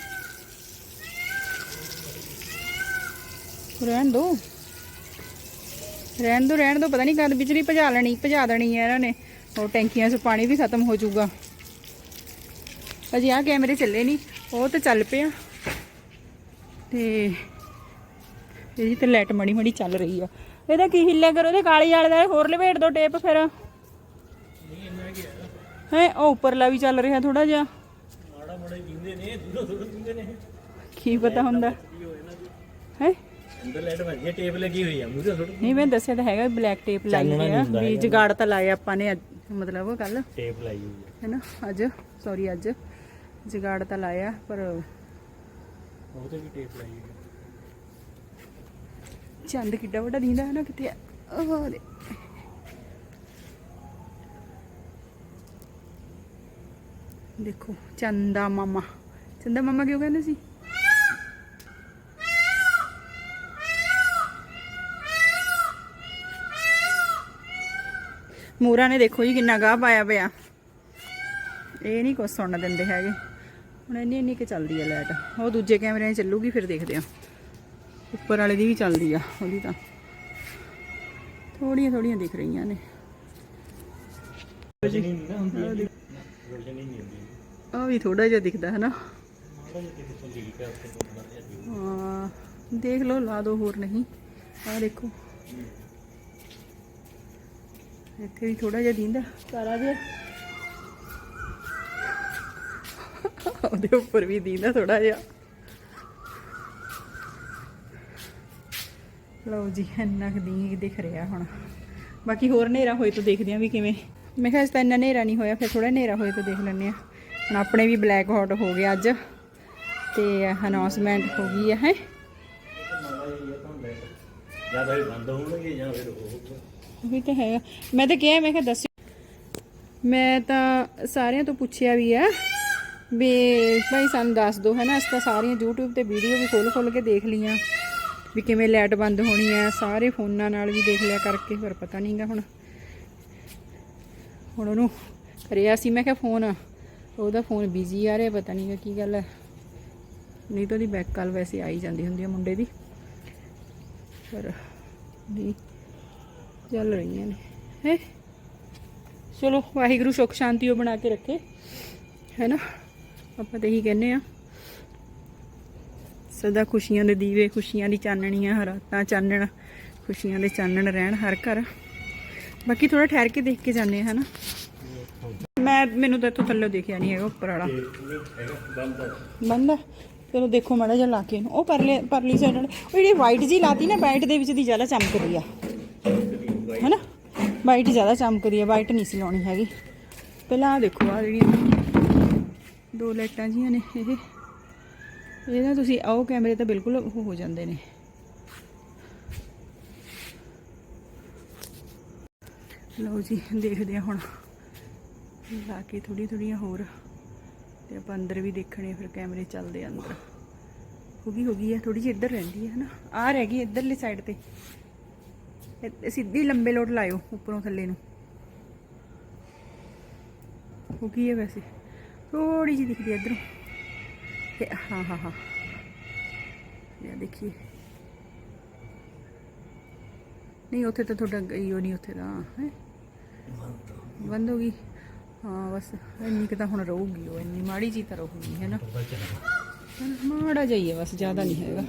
ਰਹਿਣ ਦੋ ਰਹਿਣ ਦੋ ਰਹਿਣ ਦੋ ਪਤਾ ਨਹੀਂ ਕਦ ਬਿਜਲੀ ਭਜਾ ਲੈਣੀ ਭਜਾ ਦੇਣੀ ਹੈ ਇਹਨਾਂ ਨੇ। ਉਹ ਟੈਂਕੀਆਂ 'ਚ ਪਾਣੀ ਵੀ ਖਤਮ ਹੋ ਜਾਊਗਾ। ਅਜੇ ਆ ਕੈਮਰੇ ਚੱਲੇ ਨਹੀਂ ਉਹ ਤਾਂ ਚੱਲ ਪਿਆ। ਤੇ ਇਹਦੀ ਤੇ ਲਾਈਟ ਮੜੀ ਮੜੀ ਚੱਲ ਰਹੀ ਆ। ਇਹਦਾ ਕੀ ਹਿੱਲਿਆ ਕਰੋ ਇਹਦੇ ਕਾਲੀ ਵਾਲੇ ਦਾ ਹੋਰ ਲਵੇਟ ਦੋ ਟੇਪ ਫਿਰ। ਹੈ ਉਹ ਉੱਪਰਲਾ ਵੀ ਚੱਲ ਰਿਹਾ ਥੋੜਾ ਜਿਹਾ। ਮਾੜਾ ਮਾੜਾ ਜਿੰਦੇ ਨੇ ਦੂਰੋਂ ਦੂਰੋਂ ਜਿੰਦੇ ਨੇ। ਕੀ ਪਤਾ ਹੁੰਦਾ। ਹੈ? ਅੰਦਰ ਲਾਈਟ ਵਧੀਆ ਟੇਪ ਲੱਗੀ ਹੋਈ ਆ ਮੂਰੇ ਥੋੜੀ ਨਹੀਂ ਮੈਂ ਦੱਸਿਆ ਤਾਂ ਹੈਗਾ ਬਲੈਕ ਟੇਪ ਲਾਈ ਹੋਈ ਨਹੀਂ ਹੁੰਦਾ ਵੀ ਹੈਗਾ। ਜਗਾੜ ਤਾਂ ਲਾਇਆ ਆਪਾਂ ਨੇ ਅੱਜ- ਮਤਲਬ ਕੱਲ ਟੇਪ ਲਾਈ ਹੋਈ ਆ। ਹੈਨਾ ਅੱਜ ਸੌਰੀ ਅੱਜ। ਜਗਾੜ ਤਾਂ ਲਾਇਆ ਪਰ ਉਹ ਤੇ ਵੀ ਟੇਪ ਲਾਈ ਹੋਈ ਆ। ਚੰਦ ਕਿੱਡਾ ਵੱਡਾ ਦਿੰਦਾ ਹੈ ਨਾ ਕਿਤੇ ਉਹ ਦੇ ਦੇਖੋ ਚੰਦਾ ਮਾਮਾ। ਚੰਦਾ ਮਾਮਾ ਕਿਉਂ ਕਹਿੰਦੇ ਸੀ? ਮੂਰਾ ਨੇ ਦੇਖੋ ਜੀ ਕਿੰਨਾ ਗਾਹ ਪਾਇਆ ਪਿਆ। ਇਹ ਨਹੀਂ ਕੁਛ ਸੁਣਨ ਦਿੰਦੇ ਹੈਗੇ। ਹੁਣ ਇੰਨੀ ਇੰਨੀ ਕਿ ਚੱਲਦੀ ਹੈ ਲਾਈਟ। ਉਹ ਦੂਜੇ ਕੈਮਰੇ 'ਚ ਚੱਲੂਗੀ ਫਿਰ ਦੇਖਦੇ ਆ। ਉੱਪਰ ਵਾਲੇ ਦੀ ਵੀ ਚੱਲਦੀ ਆ ਉਹਦੀ ਤਾਂ। ਥੋੜੀਆਂ ਥੋੜੀਆਂ ਦਿਖ ਰਹੀਆਂ ਨੇ। ਆ ਵੀ ਥੋੜਾ ਜਿਹਾ ਦਿਖਦਾ ਹੈ ਨਾ ਹਾਂ ਦੇਖ ਲਓ ਲਾ ਦੋ ਹੋਰ ਨਹੀਂ। ਆ ਦੇਖੋ। ਇੱਥੇ ਵੀ ਥੋੜਾ ਜਿਹਾ ਦਿੰਦਾ। ਸਾਰਾ ਜਿਹਾ। ਉਹਦੇ ਉੱਪਰ ਵੀ ਦਿੰਦਾ ਥੋੜਾ ਜਿਹਾ। ਲਓ ਜੀ, ਇੰਨਾ ਕੁ ਦੀ ਦਿਖ ਰਿਹਾ ਹੁਣ। ਬਾਕੀ ਹੋਰ ਹਨੇਰਾ ਹੋਏ ਤਾਂ ਦੇਖਦੇ ਆਂ ਵੀ ਕਿਵੇਂ। ਮੈਂ ਕਿਹਾ ਇਸ ਤਾਂ ਇੰਨਾ ਹਨੇਰਾ ਨਹੀਂ ਹੋਇਆ, ਫਿਰ ਥੋੜਾ ਹਨੇਰਾ ਹੋਏ ਤਾਂ ਦੇਖ ਲੈਂਦੇ ਆ ਹੁਣ ਆਪਣੇ ਵੀ ਬਲੈਕ ਆਊਟ ਹੋ ਗਿਆ ਅੱਜ। ਤੇ ਅਨਾਉਂਸਮੈਂਟ ਹੋ ਗਈ ਹੈ ਹੈ। ਜਾਂ ਬੰਦ ਹੋਣਗੇ ਜਾਂ ਫਿਰ ਹੋਊਗਾ ਉਹੀ ਤਾਂ ਹੈਗਾ। ਮੈਂ ਤਾਂ ਕਿਹਾ, ਮੈਂ ਕਿਹਾ ਦੱਸਿਓ। ਮੈਂ ਤਾਂ ਸਾਰਿਆਂ ਤੋਂ ਪੁੱਛਿਆ ਵੀ ਆ ਵੀ ਭਾਈ ਸਾਨੂੰ ਦੱਸ ਦਿਓ ਹੈ ਨਾ ਅਸੀਂ ਤਾਂ ਸਾਰੀਆਂ YouTube ਤੇ ਵੀਡੀਓ ਵੀ ਖੋਲ ਖੋਲ ਕੇ ਦੇਖ ਲਈਆਂ। ਵੀ ਕਿਵੇਂ ਲਾਈਟ ਬੰਦ ਹੋਣੀ ਹੈ ਸਾਰੇ ਫੋਨਾਂ ਨਾਲ ਵੀ ਦੇਖ ਲਿਆ ਕਰਕੇ, ਪਰ ਪਤਾ ਨਹੀਂਗਾ ਹੁਣ। ਹੁਣ ਉਹਨੂੰ ਕਰਿਆ ਸੀ, ਮੈਂ ਕਿਹਾ ਫੋਨ। ਉਹਦਾ ਫੋਨ ਬਿਜ਼ੀ ਆ ਰਿਹਾ, ਪਤਾ ਨਹੀਂਗਾ ਕੀ ਗੱਲ ਹੈ ਨਹੀਂ ਤਾਂ ਉਹਦੀ ਬੈਕ ਕਾਲ ਵੈਸੇ ਆਈ ਜਾਂਦੀ ਹੁੰਦੀ ਆ ਮੁੰਡੇ ਦੀ। ਪਰ ਨਹੀਂ। ਚੱਲ ਰਹੀਆਂ ਨੇ। ਹੈ? ਚਲੋ, ਵਾਹਿਗੁਰੂ ਸੁੱਖ ਸ਼ਾਂਤੀ ਉਹ ਬਣਾ ਕੇ ਰੱਖੇ। ਹੈ ਨਾ ਆਪਾਂ ਤਾਂ ਇਹੀ ਕਹਿੰਦੇ ਆ ਸਦਾ ਖੁਸ਼ੀਆਂ ਦੇ ਦੀਵੇ, ਖੁਸ਼ੀਆਂ ਦੀ ਚਾਨਣੀਆਂ ਰਾਤਾਂ ਚਾਨਣ, ਖੁਸ਼ੀਆਂ ਦੇ ਚਾਨਣ ਰਹਿਣ ਹਰ ਘਰ। ਬਾਕੀ ਥੋੜਾ ਠਹਿਰ ਕੇ ਦੇਖ ਕੇ ਜਾਂਦੇ ਆ ਹਨਾ? ਮੈਂ, ਮੈਨੂੰ ਤਾਂ ਇੱਥੋਂ ਥੱਲੇ ਦੇਖਿਆ ਨਹੀਂ ਹੈਗਾ ਉੱਪਰ ਵਾਲਾ। ਤੇ ਬੰਦ ਆ। ਚਲੋ ਦੇਖੋ ਮਾੜਾ ਜਿਹਾ ਲਾ ਕੇ ਉਹ ਪਰਲੇ, ਪਰਲੀ ਸਾਈਡ ਉਹ ਜਿਹੜੀ ਵਾਈਟ ਜੀ ਲਾਤੀ ਨਾ ਵਾਈਟ ਦੇ ਵਿੱਚ ਦੀ ਜ਼ਿਆਦਾ ਚਮਕ ਰਹੀ ਆ। ਵਾਈਟ ਜ਼ਿਆਦਾ ਚਮਕ ਰਹੀ ਆ ਵਾਈਟ ਨਹੀਂ ਸੀ ਲਾਉਣੀ ਹੈਗੀ। ਪਹਿਲਾਂ ਆ ਦੇਖੋ ਆ ਜਿਹੜੀਆਂ ਦੋ ਲਾਈਟਾਂ ਜੀਆਂ ਨੇ ਇਹ। ਇਹ ਨਾ ਤੁਸੀਂ ਆਓ ਕੈਮਰੇ ਤਾਂ ਬਿਲਕੁਲ ਉਹ ਹੋ ਜਾਂਦੇ ਨੇ। ਲਓ ਜੀ, ਦੇਖਦੇ ਆ ਹੁਣ। ਲਾ ਕੇ ਥੋੜੀ ਥੋੜੀਆਂ ਹੋਰ। ਤੇ ਆਪਾਂ ਅੰਦਰ ਵੀ ਦੇਖਣੇ, ਫਿਰ ਕੈਮਰੇ ਚੱਲਦੇ ਅੰਦਰ। ਹੋ ਗਈ ਹੋ ਗਈ ਹੈ ਥੋੜੀ ਜਿਹੀ ਇੱਧਰ ਰਹਿੰਦੀ ਹੈ ਹਨਾ ਆ ਰਹਿ ਗਈ ਇੱਧਰਲੀ ਸਾਈਡ ਤੇ। ਸਿੱਧੀ ਲੰਬੇ ਲੋਟ ਲਾਇਓ ਉੱਪਰੋਂ ਥੱਲੇ ਨੂੰ। ਉਹ ਕੀ ਹੈ ਵੈਸੇ? ਥੋੜੀ ਜਿਹੀ ਦਿਖਦੀ ਹੈ ਇੱਧਰੋਂ। ਤੇ ਹਾਂ ਹਾਂ ਹਾਂ। ਇਹ ਦੇਖੀਏ। ਨਹੀਂ ਉੱਥੇ ਤਾਂ ਤੁਹਾਡਾ ਗਈ ਉਹ ਨਹੀਂ ਉੱਥੇ ਦਾ ਹੈ? ਬੰਦ ਹੋ ਗਈ। ਹਾਂ ਬਸ ਇੰਨੀ ਕੁ ਤਾਂ ਹੁਣ ਰਹੂਗੀ ਉਹ ਇੰਨੀ ਮਾੜੀ ਜੀ ਤਾਂ ਰਹੂਗੀ ਹੈ ਨਾ? ਹਨਾ, ਮਾੜਾ ਜਾਈਏ ਬਸ ਜ਼ਿਆਦਾ ਨਹੀਂ ਹੈਗਾ।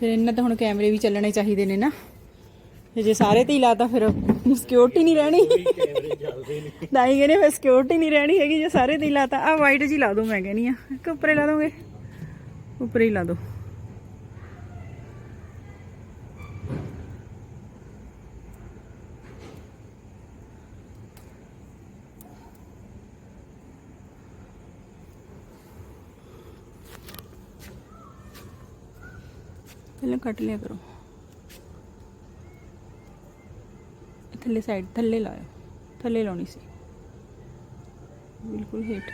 ਫਿਰ ਇਹਨਾਂ ਤਾਂ ਹੁਣ ਕੈਮਰੇ ਵੀ ਚੱਲਣੇ ਚਾਹੀਦੇ ਨੇ ਨਾ। ਜੇ ਸਾਰੇ ਤੇ ਹੀ ਲਾਤਾ ਫਿਰ ਸਿਕਿਉਰਿਟੀ ਨਹੀਂ ਰਹਿਣੀ। ਦਾਈ ਕਹਿੰਦੇ ਫਿਰ ਸਿਕਿਉਰਿਟੀ ਨਹੀਂ ਰਹਿਣੀ ਹੈਗੀ ਜੇ ਸਾਰੇ ਤੇ ਹੀ ਲਾਤਾ। ਆ ਵਾਈਟ ਜੀ ਲਾ ਦੋ ਮੈਂ ਕਹਿੰਨੀ ਆ ਕਿ ਉੱਪਰੇ ਲਾ ਦੋਗੇ? ਉੱਪਰੇ ਹੀ ਲਾ ਦੋ। ਪਹਿਲਾਂ ਕੱਟ ਲਿਆ ਕਰੋ ਇਹ ਥੱਲੇ ਸਾਈਡ ਥੱਲੇ ਲਾਓ ਥੱਲੇ ਲਾਉਣੀ ਸੀ। ਬਿਲਕੁਲ ਹੇਠ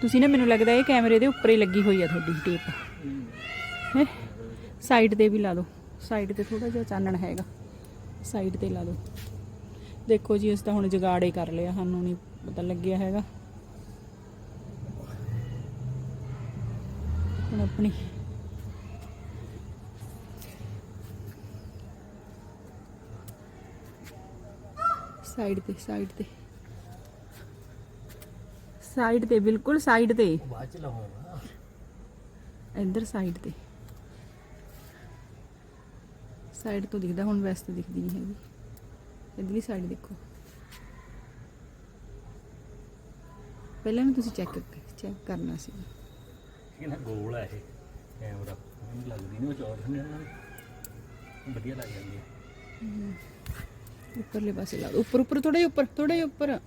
ਤੁਸੀਂ ਨਾ ਮੈਨੂੰ ਲੱਗਦਾ ਇਹ ਕੈਮਰੇ ਦੇ ਉੱਪਰ ਹੀ ਲੱਗੀ ਹੋਈ ਆ ਤੁਹਾਡੀ ਟੇਪ ਹੈ? ਸਾਈਡ ਤੇ ਵੀ ਲਾ ਦਿਓ ਸਾਈਡ ਤੇ ਥੋੜਾ ਜਿਹਾ ਚਾਨਣ ਹੈਗਾ। ਸਾਈਡ ਤੇ ਲਾ ਦਿਓ ਦੇਖੋ ਜੀ ਇਸ ਤਾਂ ਹੁਣ ਹੀ ਕਰ ਲਿਆ। ਸਾਨੂੰ ਨਹੀਂ ਪਤਾ ਲੱਗਿਆ ਹੈਗਾ। ਹੁਣ ਆਪਣੀ ਸਾਈਡ ਤੇ ਸਾਈਡ ਤੇ। ਸਾਈਡ ਤੇ ਬਿਲਕੁਲ ਸਾਈਡ ਤੇ। ਬਾਅਦ ਚ ਲਾਉਂਗਾ ਇੱਧਰ ਸਾਈਡ ਤੇ। ਸਾਈਡ ਤੋਂ ਦਿਖਦਾ ਹੁਣ ਵੈਸਟ ਦਿਖਦੀ ਨਹੀਂ ਹੈਗੀ। ਇੱਧਰਲੀ ਸਾਈਡ ਦੇਖੋ। ਪਹਿਲਾਂ ਵੀ ਤੁਸੀਂ ਚੈੱਕ ਚੈੱਕ ਕਰਨਾ ਸੀ। ਇਹ ਨਾ ਗੋਲ ਹੈ ਇਹ। ਕੈਮਰਾ ਨਹੀਂ ਲੱਗਦੀ ਨਹੀਂ ਉਹ ਚੌੜ ਨੇ ਨਾਲ ਵਧੀਆ ਲੱਗ ਜਾਂਦੀ ਹੈ ਉੱਪਰਲੇ ਪਾਸੇ ਲਾ ਦਿਓ। ਉੱਪਰ ਉੱਪਰ ਥੋੜਾ ਜਿਹਾ ਉੱਪਰ ਥੋੜਾ ਜਿਹਾ ਉੱਪਰ।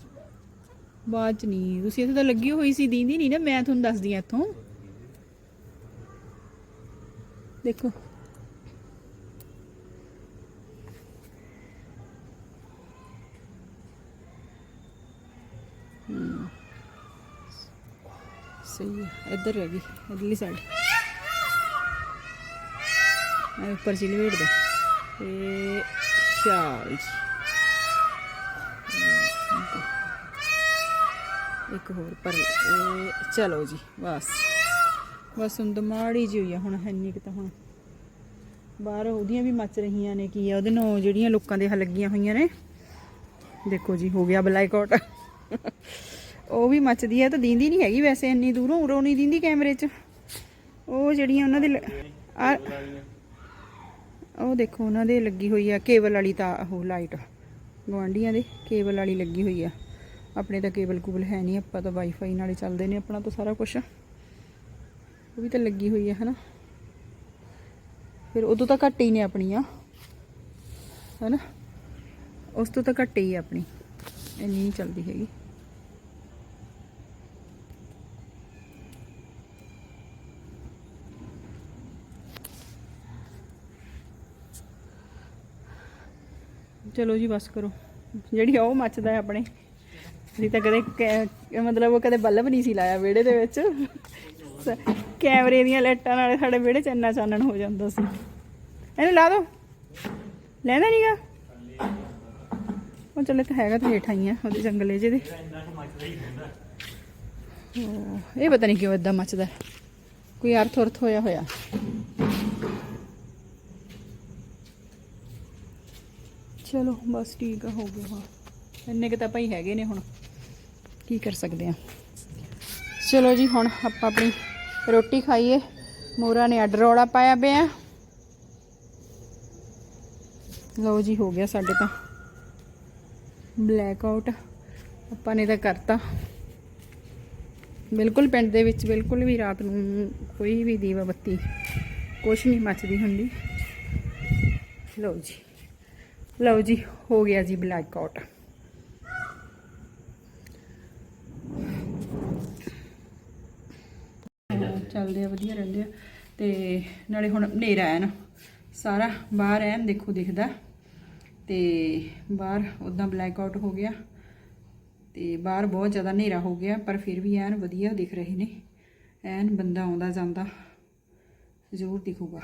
ਬਾਅਦ ਚ ਨਹੀਂ। ਤੁਸੀਂ ਇੱਥੇ ਤਾਂ ਲੱਗੀ ਹੋਈ ਸੀ, ਦੀਂਦੀ ਨਹੀਂ ਨਾ, ਮੈਂ ਤੁਹਾਨੂੰ ਦੱਸਦੀ ਆ ਇੱਥੋਂ। ਦੇਖੋ। ਸਹੀ ਹੈ, ਇੱਧਰ ਰਹਿ ਗਈ ਅਗਲੀ ਸਾਈਡ ਮੈਂ ਉੱਪਰ ਸੀ ਲਵੇੜ ਦੇ। ਤੇ ਚਾਲ ਇੱਕ ਹੋਰ, ਪਰ ਚਲੋ ਜੀ, ਬਸ। ਬਸ ਹੁਣ ਤਾਂ ਮਾੜੀ ਹੋਈ ਆ, ਹੁਣ ਇੰਨੀ ਕੁ ਤਾਂ ਹੁਣ। ਬਾਹਰ ਉਹਦੀਆਂ ਵੀ ਮੱਚ ਰਹੀਆਂ ਨੇ, ਕੀ ਆ, ਉਹਦੇ ਨਾਲ ਜਿਹੜੀਆਂ ਲੋਕਾਂ ਦੇ ਆਹ ਹੋਈਆਂ ਨੇ। ਦੇਖੋ ਜੀ, ਹੋ ਗਿਆ ਬਲੈਕ ਉਹ ਵੀ ਮੱਚਦੀ ਹੈ ਤਾਂ ਦੀਂਦੀ ਨਹੀਂ ਹੈਗੀ ਵੈਸੇ, ਇੰਨੀ ਦੂਰੋਂ ਉਰੋਂ ਨਹੀਂ ਦੀਂਦੀ ਕੈਮਰੇ 'ਚ। ਉਹ ਜਿਹੜੀਆਂ ਉਹਨਾਂ ਦੇ ਉਹ ਦੇਖੋ, ਉਹਨਾਂ ਦੇ ਲੱਗੀ ਹੋਈ ਆ, ਕੇਬਲ ਵਾਲੀ ਤਾਂ ਉਹ ਲਾਈਟ ਗਵਾਂਢੀਆਂ ਦੇ ਕੇਬਲ ਵਾਲੀ ਲੱਗੀ ਹੋਈ ਆ। ਆਪਣੇ ਤਾਂ ਕੇਬਲ ਕੂਬਲ ਹੈ ਨਹੀਂ, ਆਪਾਂ ਤਾਂ ਵਾਈਫਾਈ ਨਾਲੇ ਚੱਲਦੇ ਨੇ, ਆਪਣਾ ਤਾਂ ਸਾਰਾ ਕੁਝ ਉਹ ਵੀ ਤਾਂ ਲੱਗੀ ਹੋਈ ਆ ਹਨਾ। ਫਿਰ ਉਦੋਂ ਤਾਂ ਘੱਟ ਹੀ ਨੇ ਆਪਣੀਆਂ, ਹਨਾ। ਉਸ ਤੋਂ ਤਾਂ ਘੱਟ ਹੀ ਹੈ ਆਪਣੀ, ਇੰਨੀ ਨਹੀਂ ਚੱਲਦੀ ਹੈਗੀ। ਚਲੋ ਜੀ, ਬਸ ਕਰੋ। ਜਿਹੜੀ ਆ ਉਹ ਮੱਚਦਾ ਹੈ ਆਪਣੇ। ਅਸੀਂ ਤਾਂ ਕਦੇ ਕੈ- ਮਤਲਬ ਉਹ ਕਦੇ ਬੱਲਬ ਨਹੀਂ ਸੀ ਲਾਇਆ ਵਿਹੜੇ ਦੇ ਵਿੱਚ। ਸ- ਕੈਮਰੇ ਦੀਆਂ ਲਾਈਟਾਂ ਨਾਲ ਸਾਡੇ ਵਿਹੜੇ 'ਚ ਇੰਨਾ ਚਾਨਣ ਹੋ ਜਾਂਦਾ ਸੀ। ਇਹਨੂੰ ਲਾ ਦੋ। ਲੈਂਦਾ ਨਹੀਂਗਾ ਉਹ ਚੱਲੇ ਤਾਂ ਹੈਗਾ ਤਾਂ ਹੇਠਾਂ ਹੀ ਆ ਉਹਦੇ ਜੰਗਲੇ ਜਿਹੇ ਦੇ। ਉਹ, ਇਹ ਪਤਾ ਨਹੀਂ ਕਿਉਂ ਇਦਾਂ ਮੱਚਦਾ। ਹੈ। ਕੋਈ ਅਰਥ ਉਰਥ ਹੋਇਆ ਹੋਇਆ। ਚਲੋ ਬਸ ਠੀਕ ਆ ਹੋ ਗਿਆ। ਹਾਂ ਇੰਨੇ ਕੁ ਤਾਂ ਭਾਈ ਹੈਗੇ ਨੇ ਹੁਣ। ਕੀ ਕਰ ਸਕਦੇ ਆ? ਚਲੋ ਜੀ, ਹੁਣ ਆਪਾਂ ਆਪਣੀ ਰੋਟੀ ਖਾਈਏ। ਮੋਰਾ ਨੇ ਅੱਡ ਰੌਲਾ ਪਾਇਆ ਪਿਆ। ਲਓ ਜੀ, ਹੋ ਗਿਆ ਸਾਡੇ ਤਾਂ ਬਲੈਕ ਆਊਟ ਆਪਾਂ ਨੇ ਤਾਂ ਕਰਤਾ। ਬਿਲਕੁਲ ਪਿੰਡ ਦੇ ਵਿੱਚ ਬਿਲਕੁਲ ਵੀ ਰਾਤ ਨੂੰ ਕੋਈ ਵੀ ਦੀਵਾ ਬੱਤੀ ਕੁਛ ਨਹੀਂ ਮੱਚਦੀ ਹੁੰਦੀ। ਲਓ ਜੀ। ਲਓ ਜੀ, ਹੋ ਗਿਆ ਜੀ ਬਲੈਕ ਆਊਟ ਚੱਲਦੇ ਆ, ਵਧੀਆ ਰਹਿੰਦੇ ਆ। ਤੇ ਨਾਲੇ ਹੁਣ ਹਨੇਰਾ ਹੈ ਨਾ, ਸਾਰਾ ਬਾਹਰ ਐਨ ਦੇਖੋ ਦਿਖਦਾ। ਤੇ ਬਾਹਰ ਉਦਾਂ ਬਲੈਕ ਆਊਟ ਹੋ ਗਿਆ। ਤੇ ਬਾਹਰ ਬਹੁਤ ਜ਼ਿਆਦਾ ਹਨੇਰਾ ਹੋ ਗਿਆ, ਪਰ ਫਿਰ ਵੀ ਐਨ ਵਧੀਆ ਦਿਖ ਰਹੇ ਨੇ। ਐਨ ਬੰਦਾ ਆਉਂਦਾ ਜਾਂਦਾ, ਜ਼ਰੂਰ ਦਿਖੂਗਾ।